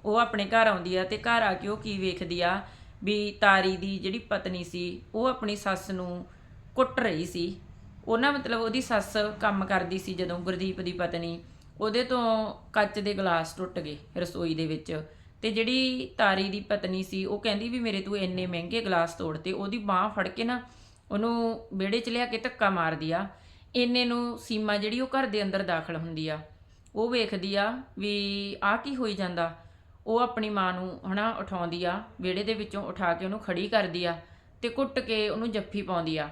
S1: ਉਹ ਆਪਣੇ ਘਰ ਆਉਂਦੀ ਆ ਤੇ ਘਰ ਆ ਕੇ ਉਹ ਕੀ ਵੇਖਦੀ ਆ, ਵੀ ਤਾਰੀ ਦੀ ਜਿਹੜੀ ਪਤਨੀ ਸੀ, ਉਹ ਆਪਣੀ ਸੱਸ ਨੂੰ ਕੁੱਟ ਰਹੀ ਸੀ। ਉਹਨਾਂ ਮਤਲਬ ਉਹਦੀ ਸੱਸ ਕੰਮ ਕਰਦੀ ਸੀ ਜਦੋਂ ਗੁਰਦੀਪ ਦੀ ਪਤਨੀ, ਉਹਦੇ ਤੋਂ ਕੱਚ ਦੇ ਗਲਾਸ ਟੁੱਟ ਗਏ ਰਸੋਈ ਦੇ ਵਿੱਚ। ਤੇ ਜਿਹੜੀ ਤਾਰੀ ਦੀ ਪਤਨੀ ਸੀ, ਉਹ ਕਹਿੰਦੀ ਵੀ ਮੇਰੇ ਤੂੰ ਇੰਨੇ ਮਹਿੰਗੇ ਗਲਾਸ ਤੋੜਤੇ ਉਹਦੀ ਬਾਹ ਫੜ ਕੇ ਨਾ ਉਹਨੂੰ ਵਿਹੜੇ 'ਚ ਲਿਆ ਕੇ ਧੱਕਾ ਮਾਰਦੀ ਆ। ਇੰਨੇ ਨੂੰ ਸੀਮਾ ਜਿਹੜੀ ਉਹ ਘਰ ਦੇ ਅੰਦਰ ਦਾਖਲ ਹੁੰਦੀ ਆ। ਉਹ ਵੇਖਦੀ ਆ ਵੀ ਆਹ ਕੀ ਹੋਈ ਜਾਂਦਾ। ਉਹ ਆਪਣੀ ਮਾਂ ਨੂੰ ਹਨਾ ਉਠਾਉਂਦੀ ਆ, ਵਿਹੜੇ ਦੇ ਵਿੱਚੋਂ ਉਠਾ ਕੇ ਉਹਨੂੰ ਖੜੀ ਕਰਦੀ ਆ ਤੇ ਕੁੱਟ ਕੇ ਉਹਨੂੰ ਜੱਫੀ ਪਾਉਂਦੀ ਆ।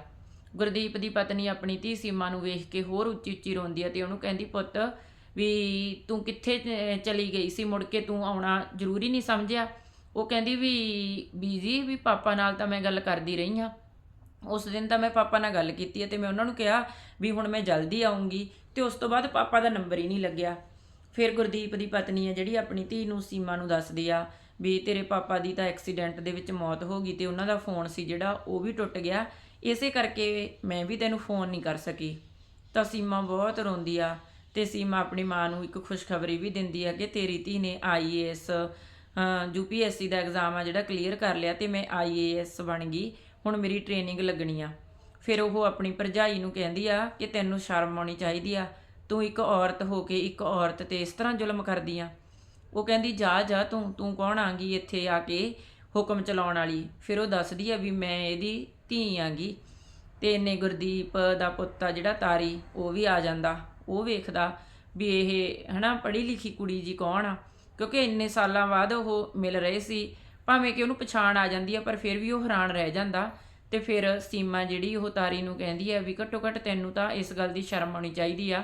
S1: ਗੁਰਦੀਪ ਦੀ ਪਤਨੀ ਆਪਣੀ ਧੀ ਸੀਮਾ ਨੂੰ ਵੇਖ ਕੇ ਹੋਰ ਉੱਚੀ ਉੱਚੀ ਰੋਂਦੀ ਆ ਤੇ ਉਹਨੂੰ ਕਹਿੰਦੀ, ਪੁੱਤ ਵੀ ਤੂੰ ਕਿੱਥੇ ਚਲੀ ਗਈ ਸੀ, ਮੁੜ ਕੇ ਤੂੰ ਆਉਣਾ ਜ਼ਰੂਰੀ ਨਹੀਂ ਸਮਝਿਆ। ਉਹ ਕਹਿੰਦੀ ਵੀ ਬੀਜੀ ਵੀ ਪਾਪਾ ਨਾਲ ਤਾਂ ਮੈਂ ਗੱਲ ਕਰਦੀ ਰਹੀ ਹਾਂ। ਉਸ ਦਿਨ ਤਾਂ ਮੈਂ ਪਾਪਾ ਨਾਲ ਗੱਲ ਕੀਤੀ ਹੈ ਤੇ ਮੈਂ ਉਹਨਾਂ ਨੂੰ ਕਿਹਾ ਵੀ ਹੁਣ ਮੈਂ ਜਲਦੀ ਆਉਂਗੀ ਤੇ ਉਸ ਤੋਂ ਬਾਅਦ ਪਾਪਾ ਦਾ ਨੰਬਰ ਹੀ ਨਹੀਂ ਲੱਗਿਆ। ਫਿਰ ਗੁਰਦੀਪ ਦੀ ਪਤਨੀ ਹੈ ਜਿਹੜੀ ਆਪਣੀ ਧੀ ਨੂੰ ਸੀਮਾ ਨੂੰ ਦੱਸਦੀ ਆ ਵੀ ਤੇਰੇ ਪਾਪਾ ਦੀ ਤਾਂ ਐਕਸੀਡੈਂਟ ਦੇ ਵਿੱਚ ਮੌਤ ਹੋ ਗਈ ਤੇ ਉਹਨਾਂ ਦਾ ਫੋਨ ਸੀ ਜਿਹੜਾ, ਉਹ ਵੀ ਟੁੱਟ ਗਿਆ। ਇਸੇ ਕਰਕੇ ਮੈਂ ਵੀ ਤੈਨੂੰ ਫੋਨ ਨਹੀਂ ਕਰ ਸਕੀ। ਤਾਂ ਸੀਮਾ ਬਹੁਤ ਰੋਂਦੀ ਆ ਤੇ ਸੀਮਾ ਆਪਣੀ ਮਾਂ ਨੂੰ ਇੱਕ ਖੁਸ਼ਖਬਰੀ ਵੀ ਦਿੰਦੀ ਆ ਕਿ ਤੇਰੀ ਧੀ ਨੇ ਆਈਏਐਸ ਯੂਪੀਐਸਸੀ ਦਾ ਐਗਜ਼ਾਮ ਆ ਜਿਹੜਾ ਕਲੀਅਰ ਕਰ ਲਿਆ ਤੇ ਮੈਂ ਆਈਏਐਸ ਬਣ ਗਈ, ਹੁਣ ਮੇਰੀ ਟ੍ਰੇਨਿੰਗ ਲੱਗਣੀ ਆ। ਫਿਰ ਉਹ ਆਪਣੀ ਭਰਜਾਈ ਨੂੰ ਕਹਿੰਦੀ ਆ ਕਿ ਤੈਨੂੰ ਸ਼ਰਮ ਆਉਣੀ ਚਾਹੀਦੀ ਆ, ਤੂੰ ਇੱਕ ਔਰਤ ਹੋ ਕੇ ਇੱਕ ਔਰਤ ਤੇ ਇਸ ਤਰ੍ਹਾਂ ਜ਼ੁਲਮ ਕਰਦੀ ਆ। ਉਹ ਕਹਿੰਦੀ, ਜਾ ਜਾ ਤੂੰ ਤੂੰ ਕੌਣ ਆਂਗੀ ਇੱਥੇ ਆ ਕੇ ਹੁਕਮ ਚਲਾਉਣ ਵਾਲੀ? ਫਿਰ ਉਹ ਦੱਸਦੀ ਆ ਵੀ ਮੈਂ ਇਹਦੀ ਧੀ ਆਂਗੀ ਤੇ ਇਹਨੇ ਗੁਰਦੀਪ ਦਾ ਪੁੱਤ ਆ ਜਿਹੜਾ ਤਾਰੀ, ਉਹ ਵੀ ਆ ਜਾਂਦਾ। ਉਹ ਵੇਖਦਾ ਵੀ ਇਹ, ਹਨਾ ਪੜ੍ਹੀ ਲਿਖੀ ਕੁੜੀ ਜੀ ਕੌਣ ਆ? ਕਿਉਂਕਿ ਇੰਨੇ ਸਾਲਾਂ ਬਾਅਦ ਉਹ ਮਿਲ ਰਹੇ ਸੀ, ਭਾਵੇਂ ਕਿ ਉਹਨੂੰ ਪਛਾਣ ਆ ਜਾਂਦੀ ਆ, ਪਰ ਫਿਰ ਵੀ ਉਹ ਹੈਰਾਨ ਰਹਿ ਜਾਂਦਾ। ਤੇ ਫਿਰ ਸੀਮਾ ਜਿਹੜੀ ਉਹ ਤਾਰੀ ਨੂੰ ਕਹਿੰਦੀ ਆ ਵੀ ਘੱਟੋ ਘੱਟ ਤੈਨੂੰ ਤਾਂ ਇਸ ਗੱਲ ਦੀ ਸ਼ਰਮ ਆਉਣੀ ਚਾਹੀਦੀ ਆ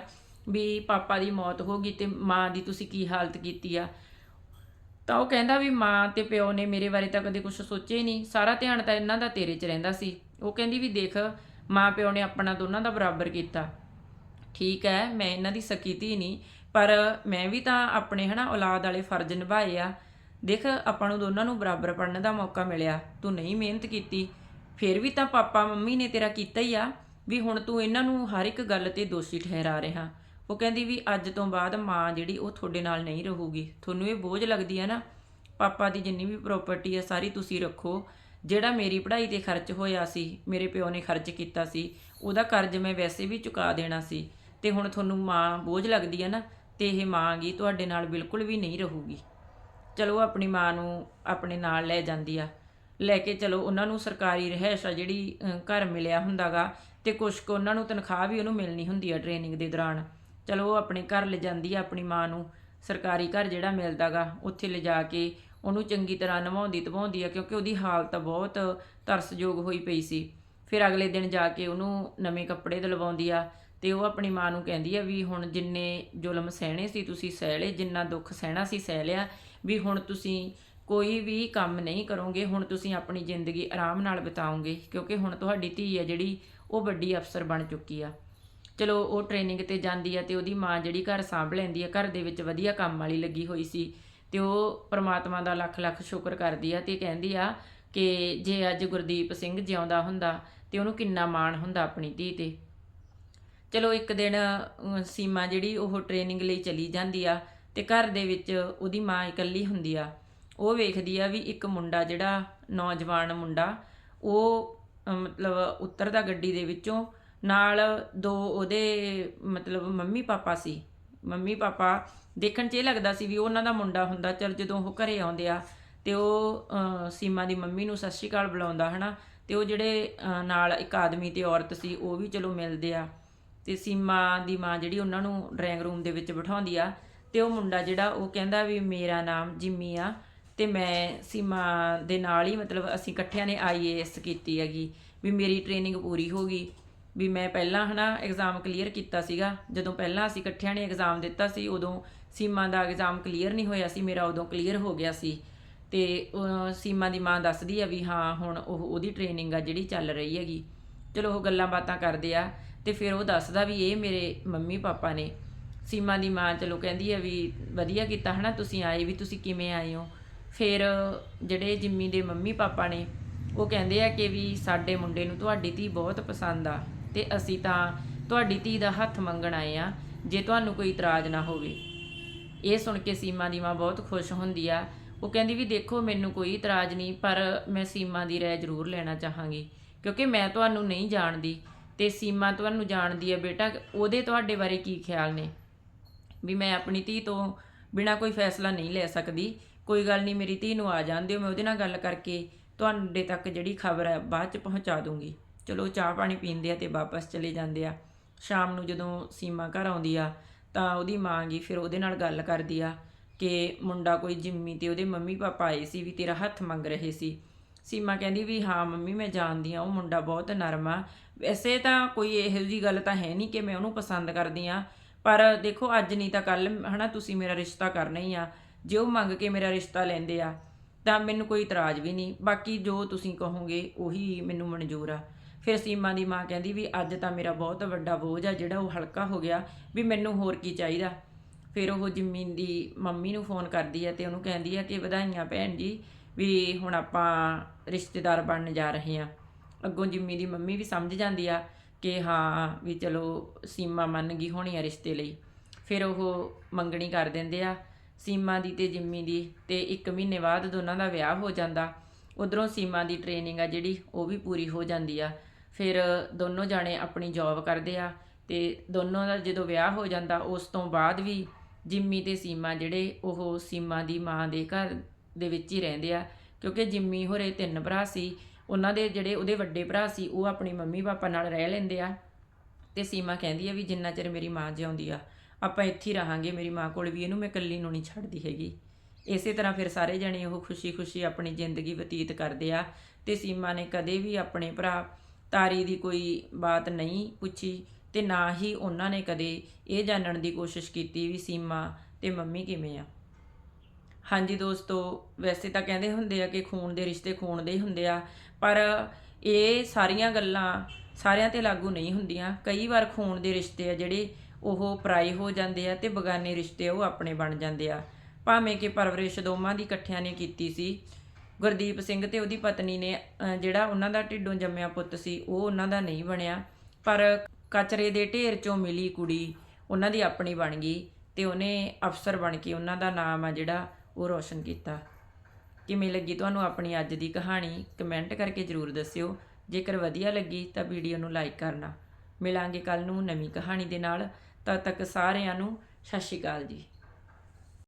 S1: ਵੀ ਪਾਪਾ ਦੀ ਮੌਤ ਹੋ ਗਈ ਤੇ ਮਾਂ ਦੀ ਤੁਸੀਂ ਕੀ ਹਾਲਤ ਕੀਤੀ ਆ? ਤਾਂ ਉਹ ਕਹਿੰਦਾ ਵੀ ਮਾਂ ਤੇ ਪਿਓ ਨੇ ਮੇਰੇ ਬਾਰੇ ਤਾਂ ਕਦੇ ਕੁਝ ਸੋਚਿਆ ਹੀ ਨਹੀਂ। ਸਾਰਾ ਧਿਆਨ ਤਾਂ ਇਹਨਾਂ ਦਾ ਤੇਰੇ 'ਚ ਰਹਿੰਦਾ ਸੀ। ਉਹ ਕਹਿੰਦੀ ਵੀ ਦੇਖ ਮਾਂ ਪਿਓ ਨੇ ਆਪਣਾ ਦੋਨਾਂ ਦਾ ਬਰਾਬਰ ਕੀਤਾ। ਠੀਕ ਹੈ, ਮੈਂ ਇਹਨਾਂ ਦੀ ਸਕੀ ਧੀ ਨਹੀਂ, ਪਰ ਮੈਂ ਵੀ ਤਾਂ ਆਪਣੇ ਹਨਾ ਔਲਾਦ ਵਾਲੇ ਫਰਜ਼ ਨਿਭਾਏ ਆ। ਦੇਖ, ਆਪਾਂ ਨੂੰ ਦੋਨਾਂ ਨੂੰ ਬਰਾਬਰ ਪੜਨ ਦਾ ਮੌਕਾ ਮਿਲਿਆ। ਤੂੰ ਨਹੀਂ ਮਿਹਨਤ ਕੀਤੀ, ਫਿਰ ਵੀ ਤਾਂ ਪਾਪਾ ਮੰਮੀ ਨੇ ਤੇਰਾ ਕੀਤਾ ਹੀ ਆ ਵੀ ਹੁਣ ਤੂੰ ਇਹਨਾਂ ਨੂੰ ਹਰ ਇੱਕ ਗੱਲ ਤੇ ਦੋਸ਼ੀ ਠਹਿਰਾ ਰਿਹਾ। ਉਹ ਕਹਿੰਦੀ ਵੀ ਅੱਜ ਤੋਂ ਬਾਅਦ ਮਾਂ ਜਿਹੜੀ ਉਹ ਤੁਹਾਡੇ ਨਾਲ ਨਹੀਂ ਰਹੂਗੀ। ਤੁਹਾਨੂੰ ਇਹ ਬੋਝ ਲੱਗਦੀ ਹੈ ਨਾ, ਪਾਪਾ ਦੀ ਜਿੰਨੀ ਵੀ ਪ੍ਰਾਪਰਟੀ ਹੈ ਸਾਰੀ ਤੁਸੀਂ ਰੱਖੋ। ਜਿਹੜਾ ਮੇਰੀ ਪੜ੍ਹਾਈ ਤੇ ਖਰਚ ਹੋਇਆ ਸੀ, ਮੇਰੇ ਪਿਓ ਨੇ ਖਰਚ ਕੀਤਾ ਸੀ, ਉਹਦਾ ਕਰਜ਼ ਮੈਂ ਵੈਸੇ ਵੀ ਚੁਕਾ ਦੇਣਾ ਸੀ। ਤੇ ਹੁਣ ਤੁਹਾਨੂੰ ਮਾਂ ਬੋਝ ਲੱਗਦੀ ਹੈ ਨਾ, ਤੇ ਇਹ ਮਾਂ ਗੀ ਤੁਹਾਡੇ ਨਾਲ ਬਿਲਕੁਲ ਵੀ ਨਹੀਂ ਰਹੂਗੀ। ਚਲੋ ਆਪਣੀ ਮਾਂ ਨੂੰ ਆਪਣੇ ਨਾਲ ਲੈ ਜਾਂਦੀ ਆ। ਲੈ ਕੇ ਚਲੋ ਉਹਨਾਂ ਨੂੰ ਸਰਕਾਰੀ ਰਹਿਸ਼ ਆ ਜਿਹੜੀ ਘਰ ਮਿਲਿਆ ਹੁੰਦਾਗਾ ਤੇ ਕੁਛ ਕੁ ਉਹਨਾਂ ਨੂੰ ਤਨਖਾਹ ਵੀ ਉਹਨੂੰ ਮਿਲਣੀ ਹੁੰਦੀ ਆ ਟ੍ਰੇਨਿੰਗ ਦੇ ਦੌਰਾਨ। ਚਲੋ ਉਹ ਆਪਣੇ ਘਰ ਲੈ ਜਾਂਦੀ ਆ ਆਪਣੀ ਮਾਂ ਨੂੰ, ਸਰਕਾਰੀ ਘਰ ਜਿਹੜਾ ਮਿਲਦਾਗਾ ਉੱਥੇ ਲਿਜਾ ਕੇ ਉਹਨੂੰ ਚੰਗੀ ਤਰ੍ਹਾਂ ਨਵਾਉਂਦੀ ਤਵਾਉਂਦੀ ਆ, ਕਿਉਂਕਿ ਉਹਦੀ ਹਾਲਤ ਬਹੁਤ ਤਰਸਯੋਗ ਹੋਈ ਪਈ ਸੀ। ਫਿਰ ਅਗਲੇ ਦਿਨ ਜਾ ਕੇ ਉਹਨੂੰ ਨਵੇਂ ਕੱਪੜੇ ਦਿਲਵਾਉਂਦੀ ਆ ਤੇ ਉਹ ਆਪਣੀ ਮਾਂ ਨੂੰ ਕਹਿੰਦੀ ਆ ਵੀ ਹੁਣ ਜਿੰਨੇ ਜ਼ੁਲਮ ਸਹਿਣੇ ਸੀ ਤੁਸੀਂ ਸਹਿ ਲਏ, ਜਿੰਨਾ ਦੁੱਖ ਸਹਿਣਾ ਸੀ ਸਹਿ ਲਿਆ, ਵੀ ਹੁਣ ਤੁਸੀਂ ਕੋਈ ਵੀ ਕੰਮ ਨਹੀਂ ਕਰੋਗੇ, ਹੁਣ ਤੁਸੀਂ ਆਪਣੀ ਜ਼ਿੰਦਗੀ ਆਰਾਮ ਨਾਲ ਬਿਤਾਓਗੇ, ਕਿਉਂਕਿ ਹੁਣ ਤੁਹਾਡੀ ਧੀ ਆ ਜਿਹੜੀ, ਉਹ ਵੱਡੀ ਅਫਸਰ ਬਣ ਚੁੱਕੀ ਆ। ਚਲੋ, ਉਹ ਟ੍ਰੇਨਿੰਗ ਤੇ ਜਾਂਦੀ ਆ ਤੇ ਉਹਦੀ ਮਾਂ ਜਿਹੜੀ ਘਰ ਸਾਂਭ ਲੈਂਦੀ ਆ, ਘਰ ਦੇ ਵਿੱਚ ਵਧੀਆ ਕੰਮ ਵਾਲੀ ਲੱਗੀ ਹੋਈ ਸੀ ਤੇ ਉਹ ਪ੍ਰਮਾਤਮਾ ਦਾ ਲੱਖ ਲੱਖ ਸ਼ੁਕਰ ਕਰਦੀ ਆ ਤੇ ਕਹਿੰਦੀ ਆ ਕਿ ਜੇ ਅੱਜ ਗੁਰਦੀਪ ਸਿੰਘ ਜਿਉਂਦਾ ਹੁੰਦਾ ਤੇ ਉਹਨੂੰ ਕਿੰਨਾ ਮਾਣ ਹੁੰਦਾ ਆਪਣੀ ਧੀ ਤੇ। ਚਲੋ ਇੱਕ ਦਿਨ ਸੀਮਾ ਜਿਹੜੀ ਉਹ ਟ੍ਰੇਨਿੰਗ ਲਈ ਚਲੀ ਜਾਂਦੀ ਆ ਤੇ ਘਰ ਦੇ ਵਿੱਚ ਉਹਦੀ ਮਾਂ ਇਕੱਲੀ ਹੁੰਦੀ ਆ। ਉਹ ਵੇਖਦੀ ਆ ਵੀ ਇੱਕ ਮੁੰਡਾ ਜਿਹੜਾ ਨੌਜਵਾਨ ਮੁੰਡਾ, ਉਹ ਮਤਲਬ ਉਤਰਦਾ ਗੱਡੀ ਦੇ ਵਿੱਚੋਂ, ਨਾਲ ਦੋ ਉਹਦੇ, ਮਤਲਬ ਮੰਮੀ ਪਾਪਾ ਸੀ। ਮੰਮੀ ਪਾਪਾ ਦੇਖਣ 'ਚ ਇਹ ਲੱਗਦਾ ਸੀ ਵੀ ਉਹਨਾਂ ਦਾ ਮੁੰਡਾ ਹੁੰਦਾ, ਚਲ ਜਦੋਂ ਉਹ ਘਰੇ ਆਉਂਦੇ ਆ ਤੇ ਉਹ ਸੀਮਾ ਦੀ ਮੰਮੀ ਨੂੰ ਸਤਿ ਸ਼੍ਰੀ ਅਕਾਲ ਬੁਲਾਉਂਦਾ, ਹਨਾ? ਤੇ ਉਹ ਜਿਹੜੇ ਨਾਲ ਇੱਕ ਆਦਮੀ ਤੇ ਔਰਤ ਸੀ, ਉਹ ਵੀ ਚਲੋ ਮਿਲਦੇ ਆ। ਤੇ ਸੀਮਾ ਦੀ ਮਾਂ ਜਿਹੜੀ ਉਹਨਾਂ ਨੂੰ ਡਰਾਇੰਗ ਰੂਮ ਦੇ ਵਿੱਚ ਬਿਠਾਉਂਦੀ ਆ, ਤੇ ਉਹ ਮੁੰਡਾ ਜਿਹੜਾ ਉਹ ਕਹਿੰਦਾ ਵੀ ਮੇਰਾ ਨਾਮ ਜਿੰਮੀ ਆ ਤੇ ਮੈਂ ਸੀਮਾ ਦੇ ਨਾਲ ਹੀ ਮਤਲਬ ਅਸੀਂ ਇਕੱਠਿਆਂ ਨੇ ਆਈਏਐਸ ਕੀਤੀ ਹੈਗੀ ਵੀ ਮੇਰੀ ਟ੍ਰੇਨਿੰਗ ਪੂਰੀ ਹੋ ਗਈ। ਵੀ ਮੈਂ ਪਹਿਲਾਂ ਹਨਾ ਐਗਜ਼ਾਮ ਕਲੀਅਰ ਕੀਤਾ ਸੀਗਾ, ਜਦੋਂ ਪਹਿਲਾਂ ਅਸੀਂ ਇਕੱਠਿਆਂ ਨੇ ਐਗਜ਼ਾਮ ਦਿੱਤਾ ਸੀ, ਉਦੋਂ ਸੀਮਾ ਦਾ ਐਗਜ਼ਾਮ ਕਲੀਅਰ ਨਹੀਂ ਹੋਇਆ ਸੀ, ਮੇਰਾ ਉਦੋਂ ਕਲੀਅਰ ਹੋ ਗਿਆ ਸੀ। ਤੇ ਸੀਮਾ ਦੀ ਮਾਂ ਦੱਸਦੀ ਆ ਵੀ ਹਾਂ, ਹੁਣ ਉਹ ਉਹਦੀ ਟ੍ਰੇਨਿੰਗ ਆ ਜਿਹੜੀ ਚੱਲ ਰਹੀ ਹੈਗੀ। ਚਲੋ ਉਹ ਗੱਲਾਂ ਬਾਤਾਂ ਕਰਦੇ ਆ। ਤੇ ਫਿਰ ਉਹ ਦੱਸਦਾ ਵੀ ਇਹ ਮੇਰੇ ਮੰਮੀ ਪਾਪਾ ਨੇ। ਸੀਮਾ ਦੀ ਮਾਂ ਚਲੋ ਕਹਿੰਦੀ ਆ ਵੀ ਵਧੀਆ ਕੀਤਾ ਹਨਾ, ਤੁਸੀਂ ਆਏ ਵੀ ਤੁਸੀਂ ਕਿਵੇਂ ਆਏ ਹੋ? ਫਿਰ ਜਿਹੜੇ ਜਿੰਮੀ ਦੇ ਮੰਮੀ ਪਾਪਾ ਨੇ, ਉਹ ਕਹਿੰਦੇ ਆ ਕਿ ਵੀ ਸਾਡੇ ਮੁੰਡੇ ਨੂੰ ਤੁਹਾਡੀ ਧੀ ਬਹੁਤ ਪਸੰਦ ਆ ਤੇ ਅਸੀਂ ਤਾਂ ਤੁਹਾਡੀ ਧੀ ਦਾ ਹੱਥ ਮੰਗਣ ਆਏ ਆ, ਜੇ ਤੁਹਾਨੂੰ ਕੋਈ ਇਤਰਾਜ਼ ਨਾ ਹੋਵੇ। ਇਹ ਸੁਣ ਕੇ ਸੀਮਾ ਦੀ ਮਾਂ ਬਹੁਤ ਖੁਸ਼ ਹੁੰਦੀ ਆ। ਉਹ ਕਹਿੰਦੀ ਵੀ ਦੇਖੋ, ਮੈਨੂੰ ਕੋਈ ਇਤਰਾਜ਼ ਨਹੀਂ, ਪਰ ਮੈਂ ਸੀਮਾ ਦੀ ਰਾਏ ਜ਼ਰੂਰ ਲੈਣਾ ਚਾਹਾਂਗੀ, ਕਿਉਂਕਿ ਮੈਂ ਤੁਹਾਨੂੰ ਨਹੀਂ ਜਾਣਦੀ। ਤੇ ਸੀਮਾ ਤੁਹਾਨੂੰ ਜਾਣਦੀ ਹੈ ਬੇਟਾ, ਉਹਦੇ ਤੁਹਾਡੇ ਬਾਰੇ ਕੀ ਖਿਆਲ ਨੇ? ਵੀ ਮੈਂ ਆਪਣੀ ਧੀ ਤੋਂ ਬਿਨਾ ਕੋਈ ਫੈਸਲਾ ਨਹੀਂ ਲੈ ਸਕਦੀ। ਕੋਈ ਗੱਲ ਨਹੀਂ, ਮੇਰੀ ਧੀ ਨੂੰ ਆ ਜਾਣ ਦਿਓ, ਮੈਂ ਉਹਦੇ ਨਾਲ ਗੱਲ ਕਰਕੇ ਤੁਹਾਡੇ ਤੱਕ ਜਿਹੜੀ ਖਬਰ ਹੈ ਬਾਅਦ ਚ ਪਹੁੰਚਾ ਦੂੰਗੀ। ਚਲੋ ਚਾਹ ਪਾਣੀ ਪੀਂਦੇ ਆ ਤੇ ਵਾਪਸ ਚਲੇ ਜਾਂਦੇ ਆ। ਸ਼ਾਮ ਨੂੰ ਜਦੋਂ ਸੀਮਾ ਘਰ ਆਉਂਦੀ ਆ, ਤਾਂ ਉਹਦੀ ਮਾਂ ਗਈ ਫਿਰ ਉਹਦੇ ਨਾਲ ਗੱਲ ਕਰਦੀ ਆ ਕਿ ਮੁੰਡਾ ਕੋਈ ਜਿੰਮੀ ਤੇ ਉਹਦੇ ਮੰਮੀ ਪਾਪਾ ਆਏ ਸੀ ਵੀ ਤੇਰਾ ਹੱਥ ਮੰਗ ਰਹੇ ਸੀ। ਸੀਮਾ ਕਹਿੰਦੀ ਵੀ, ਹਾਂ ਮੰਮੀ, ਮੈਂ ਜਾਣਦੀ ਆ ਉਹ ਮੁੰਡਾ ਬਹੁਤ ਨਰਮ ਆ। ਵੈਸੇ ਤਾਂ ਕੋਈ ਇਹੋ ਜੀ ਗੱਲ ਤਾਂ ਹੈ ਨਹੀਂ ਕਿ ਮੈਂ ਉਹਨੂੰ ਪਸੰਦ ਕਰਦੀ ਆ ਪਰ ਦੇਖੋ, ਅੱਜ ਨਹੀਂ ਤਾਂ ਕੱਲ ਹਨਾ, ਤੁਸੀਂ ਮੇਰਾ ਰਿਸ਼ਤਾ ਕਰਨਾ ਹੀ ਆ। ਜੇ ਉਹ ਮੰਗ ਕੇ ਮੇਰਾ ਰਿਸ਼ਤਾ ਲੈਂਦੇ ਆ, ਤਾਂ ਮੈਨੂੰ ਕੋਈ ਇਤਰਾਜ਼ ਵੀ ਨਹੀਂ। ਬਾਕੀ ਜੋ ਤੁਸੀਂ ਕਹੋਗੇ, ਉਹੀ ਮੈਨੂੰ ਮਨਜ਼ੂਰ ਆ। ਫਿਰ ਸੀਮਾ ਦੀ ਮਾਂ ਕਹਿੰਦੀ ਵੀ, ਅੱਜ ਤਾਂ ਮੇਰਾ ਬਹੁਤ ਵੱਡਾ ਬੋਝ ਆ, ਜਿਹੜਾ ਉਹ ਹਲਕਾ ਹੋ ਗਿਆ, ਵੀ ਮੈਨੂੰ ਹੋਰ ਕੀ ਚਾਹੀਦਾ? ਫਿਰ ਉਹ ਜਿੰਮੀ ਦੀ ਮੰਮੀ ਨੂੰ ਫੋਨ ਕਰਦੀ ਹੈ ਤੇ ਉਹਨੂੰ ਕਹਿੰਦੀ ਹੈ ਕਿ, ਵਧਾਈਆਂ ਭੈਣ ਜੀ ਵੀ ਹੁਣ ਆਪਾਂ ਰਿਸ਼ਤੇਦਾਰ ਬਣਨ ਜਾ ਰਹੇ ਹਾਂ। ਅੱਗੋਂ ਜਿੰਮੀ ਦੀ ਮੰਮੀ ਵੀ ਸਮਝ ਜਾਂਦੀ ਆ ਕਿ ਹਾਂ ਵੀ ਚਲੋ ਸੀਮਾ ਮੰਨ ਗਈ ਹੋਣੀ ਆ ਰਿਸ਼ਤੇ ਲਈ। ਫਿਰ ਉਹ ਮੰਗਣੀ ਕਰ ਦਿੰਦੇ ਆ। ਸੀਮਾ ਦੀ ਤੇ ਜਿੰਮੀ ਦੀ ਤੇ 1 ਮਹੀਨੇ ਬਾਅਦ ਦੋਨਾਂ ਦਾ ਵਿਆਹ ਹੋ ਜਾਂਦਾ। ਉਧਰੋਂ ਸੀਮਾ ਦੀ ਟ੍ਰੇਨਿੰਗ ਆ ਜਿਹੜੀ, ਉਹ ਵੀ ਪੂਰੀ ਹੋ ਜਾਂਦੀ ਆ। ਫਿਰ ਦੋਨੋਂ ਜਾਣੇ ਆਪਣੀ ਜੌਬ ਕਰਦੇ ਆ ਤੇ ਦੋਨੋਂ ਦਾ ਜਦੋਂ ਵਿਆਹ ਹੋ ਜਾਂਦਾ, ਉਸ ਤੋਂ ਬਾਅਦ ਵੀ ਜਿੰਮੀ ਤੇ ਸੀਮਾ ਜਿਹੜੇ, ਉਹ ਸੀਮਾ ਦੀ ਮਾਂ ਦੇ ਘਰ ਦੇ ਵਿੱਚ ਹੀ ਰਹਿੰਦੇ ਆ। ਕਿਉਂਕਿ ਜਿੰਮੀ ਹੋਰੇ ਤਿੰਨ ਭਰਾ ਸੀ, ਉਹਨਾਂ ਦੇ ਜਿਹੜੇ ਉਹਦੇ ਵੱਡੇ ਭਰਾ ਸੀ, ਉਹ ਆਪਣੀ ਮੰਮੀ ਪਾਪਾ ਨਾਲ ਰਹਿ ਲੈਂਦੇ ਆ। ਤੇ ਸੀਮਾ ਕਹਿੰਦੀ ਆ ਵੀ ਜਿੰਨਾ ਚਿਰ ਮੇਰੀ ਮਾਂ ਜਿਉਂਦੀ ਆ, ਆਪਾਂ ਇੱਥੇ ਹੀ ਰਹਾਂਗੇ, ਮੇਰੀ ਮਾਂ ਕੋਲ ਵੀ ਇਹਨੂੰ ਮੈਂ ਇਕੱਲੀ ਨੂੰ ਨਹੀਂ ਛੱਡਦੀ ਹੈਗੀ। ਇਸੇ ਤਰ੍ਹਾਂ ਫਿਰ ਸਾਰੇ ਜਣੇ ਉਹ ਖੁਸ਼ੀ-ਖੁਸ਼ੀ ਆਪਣੀ ਜ਼ਿੰਦਗੀ ਬਤੀਤ ਕਰਦੇ ਆ ਤੇ ਸੀਮਾ ਨੇ ਕਦੇ ਵੀ ਆਪਣੇ ਭਰਾ ਤਾਰੀ ਦੀ ਕੋਈ ਬਾਤ ਨਹੀਂ ਪੁੱਛੀ ਤੇ ਨਾ ਹੀ ਉਹਨਾਂ ਨੇ ਕਦੇ ਇਹ ਜਾਣਨ ਦੀ ਕੋਸ਼ਿਸ਼ ਕੀਤੀ ਵੀ ਸੀਮਾ ਤੇ ਮੰਮੀ ਕਿਵੇਂ ਆ। ਹਾਂਜੀ ਦੋਸਤੋ, ਵੈਸੇ ਤਾਂ ਕਹਿੰਦੇ ਹੁੰਦੇ ਆ ਕਿ ਖੂਨ ਦੇ ਰਿਸ਼ਤੇ ਖੂਨ ਦੇ ਹੀ ਹੁੰਦੇ ਆ, ਪਰ ਇਹ ਸਾਰੀਆਂ ਗੱਲਾਂ ਸਾਰਿਆਂ ਤੇ ਲਾਗੂ ਨਹੀਂ ਹੁੰਦੀਆਂ। ਕਈ ਵਾਰ ਖੂਨ ਦੇ ਰਿਸ਼ਤੇ ਆ ਜਿਹੜੇ ਉਹ ਪਰਾਏ ਹੋ ਜਾਂਦੇ ਆ ਤੇ ਬਗਾਨੇ ਰਿਸ਼ਤੇ ਉਹ ਆਪਣੇ ਬਣ ਜਾਂਦੇ ਆ। ਭਾਵੇਂ ਕਿ ਪਰਵਰਿਸ਼ ਦੋਵਾਂ ਦੀ ਇਕੱਠਿਆਂ ਨੇ ਕੀਤੀ ਸੀ। ਗੁਰਦੀਪ ਸਿੰਘ ਤੇ ਉਹਦੀ ਪਤਨੀ ਨੇ ਜਿਹੜਾ ਉਹਨਾਂ ਦਾ ਢਿੱਡੋਂ ਜੰਮਿਆ ਪੁੱਤ ਸੀ, ਉਹ ਉਹਨਾਂ ਦਾ ਨਹੀਂ ਬਣਿਆ। ਪਰ ਕਚਰੇ ਦੇ ਢੇਰ ਚੋਂ ਮਿਲੀ ਕੁੜੀ, ਉਹਨਾਂ ਦੀ ਆਪਣੀ ਬਣ ਗਈ ਤੇ ਉਹਨੇ ਅਫਸਰ ਬਣ ਕੇ ਉਹਨਾਂ ਦਾ ਨਾਮ ਆ ਜਿਹੜਾ ਉਹ ਰੋਸ਼ਨ ਕੀਤਾ। ਕਿਵੇਂ ਲੱਗੀ ਤੁਹਾਨੂੰ ਆਪਣੀ ਅੱਜ ਦੀ ਕਹਾਣੀ? ਕਮੈਂਟ ਕਰਕੇ ਜਰੂਰ ਦੱਸਿਓ। ਜੇਕਰ ਵਧੀਆ ਲੱਗੀ ਤਾਂ ਵੀਡੀਓ ਨੂੰ ਲਾਈਕ ਕਰਨਾ। ਮਿਲਾਂਗੇ ਕੱਲ ਨੂੰ ਨਵੀਂ ਕਹਾਣੀ ਦੇ ਨਾਲ। ਤਦ ਤੱਕ ਸਾਰਿਆਂ ਨੂੰ ਸਤਿ ਸ਼੍ਰੀ ਅਕਾਲ ਜੀ।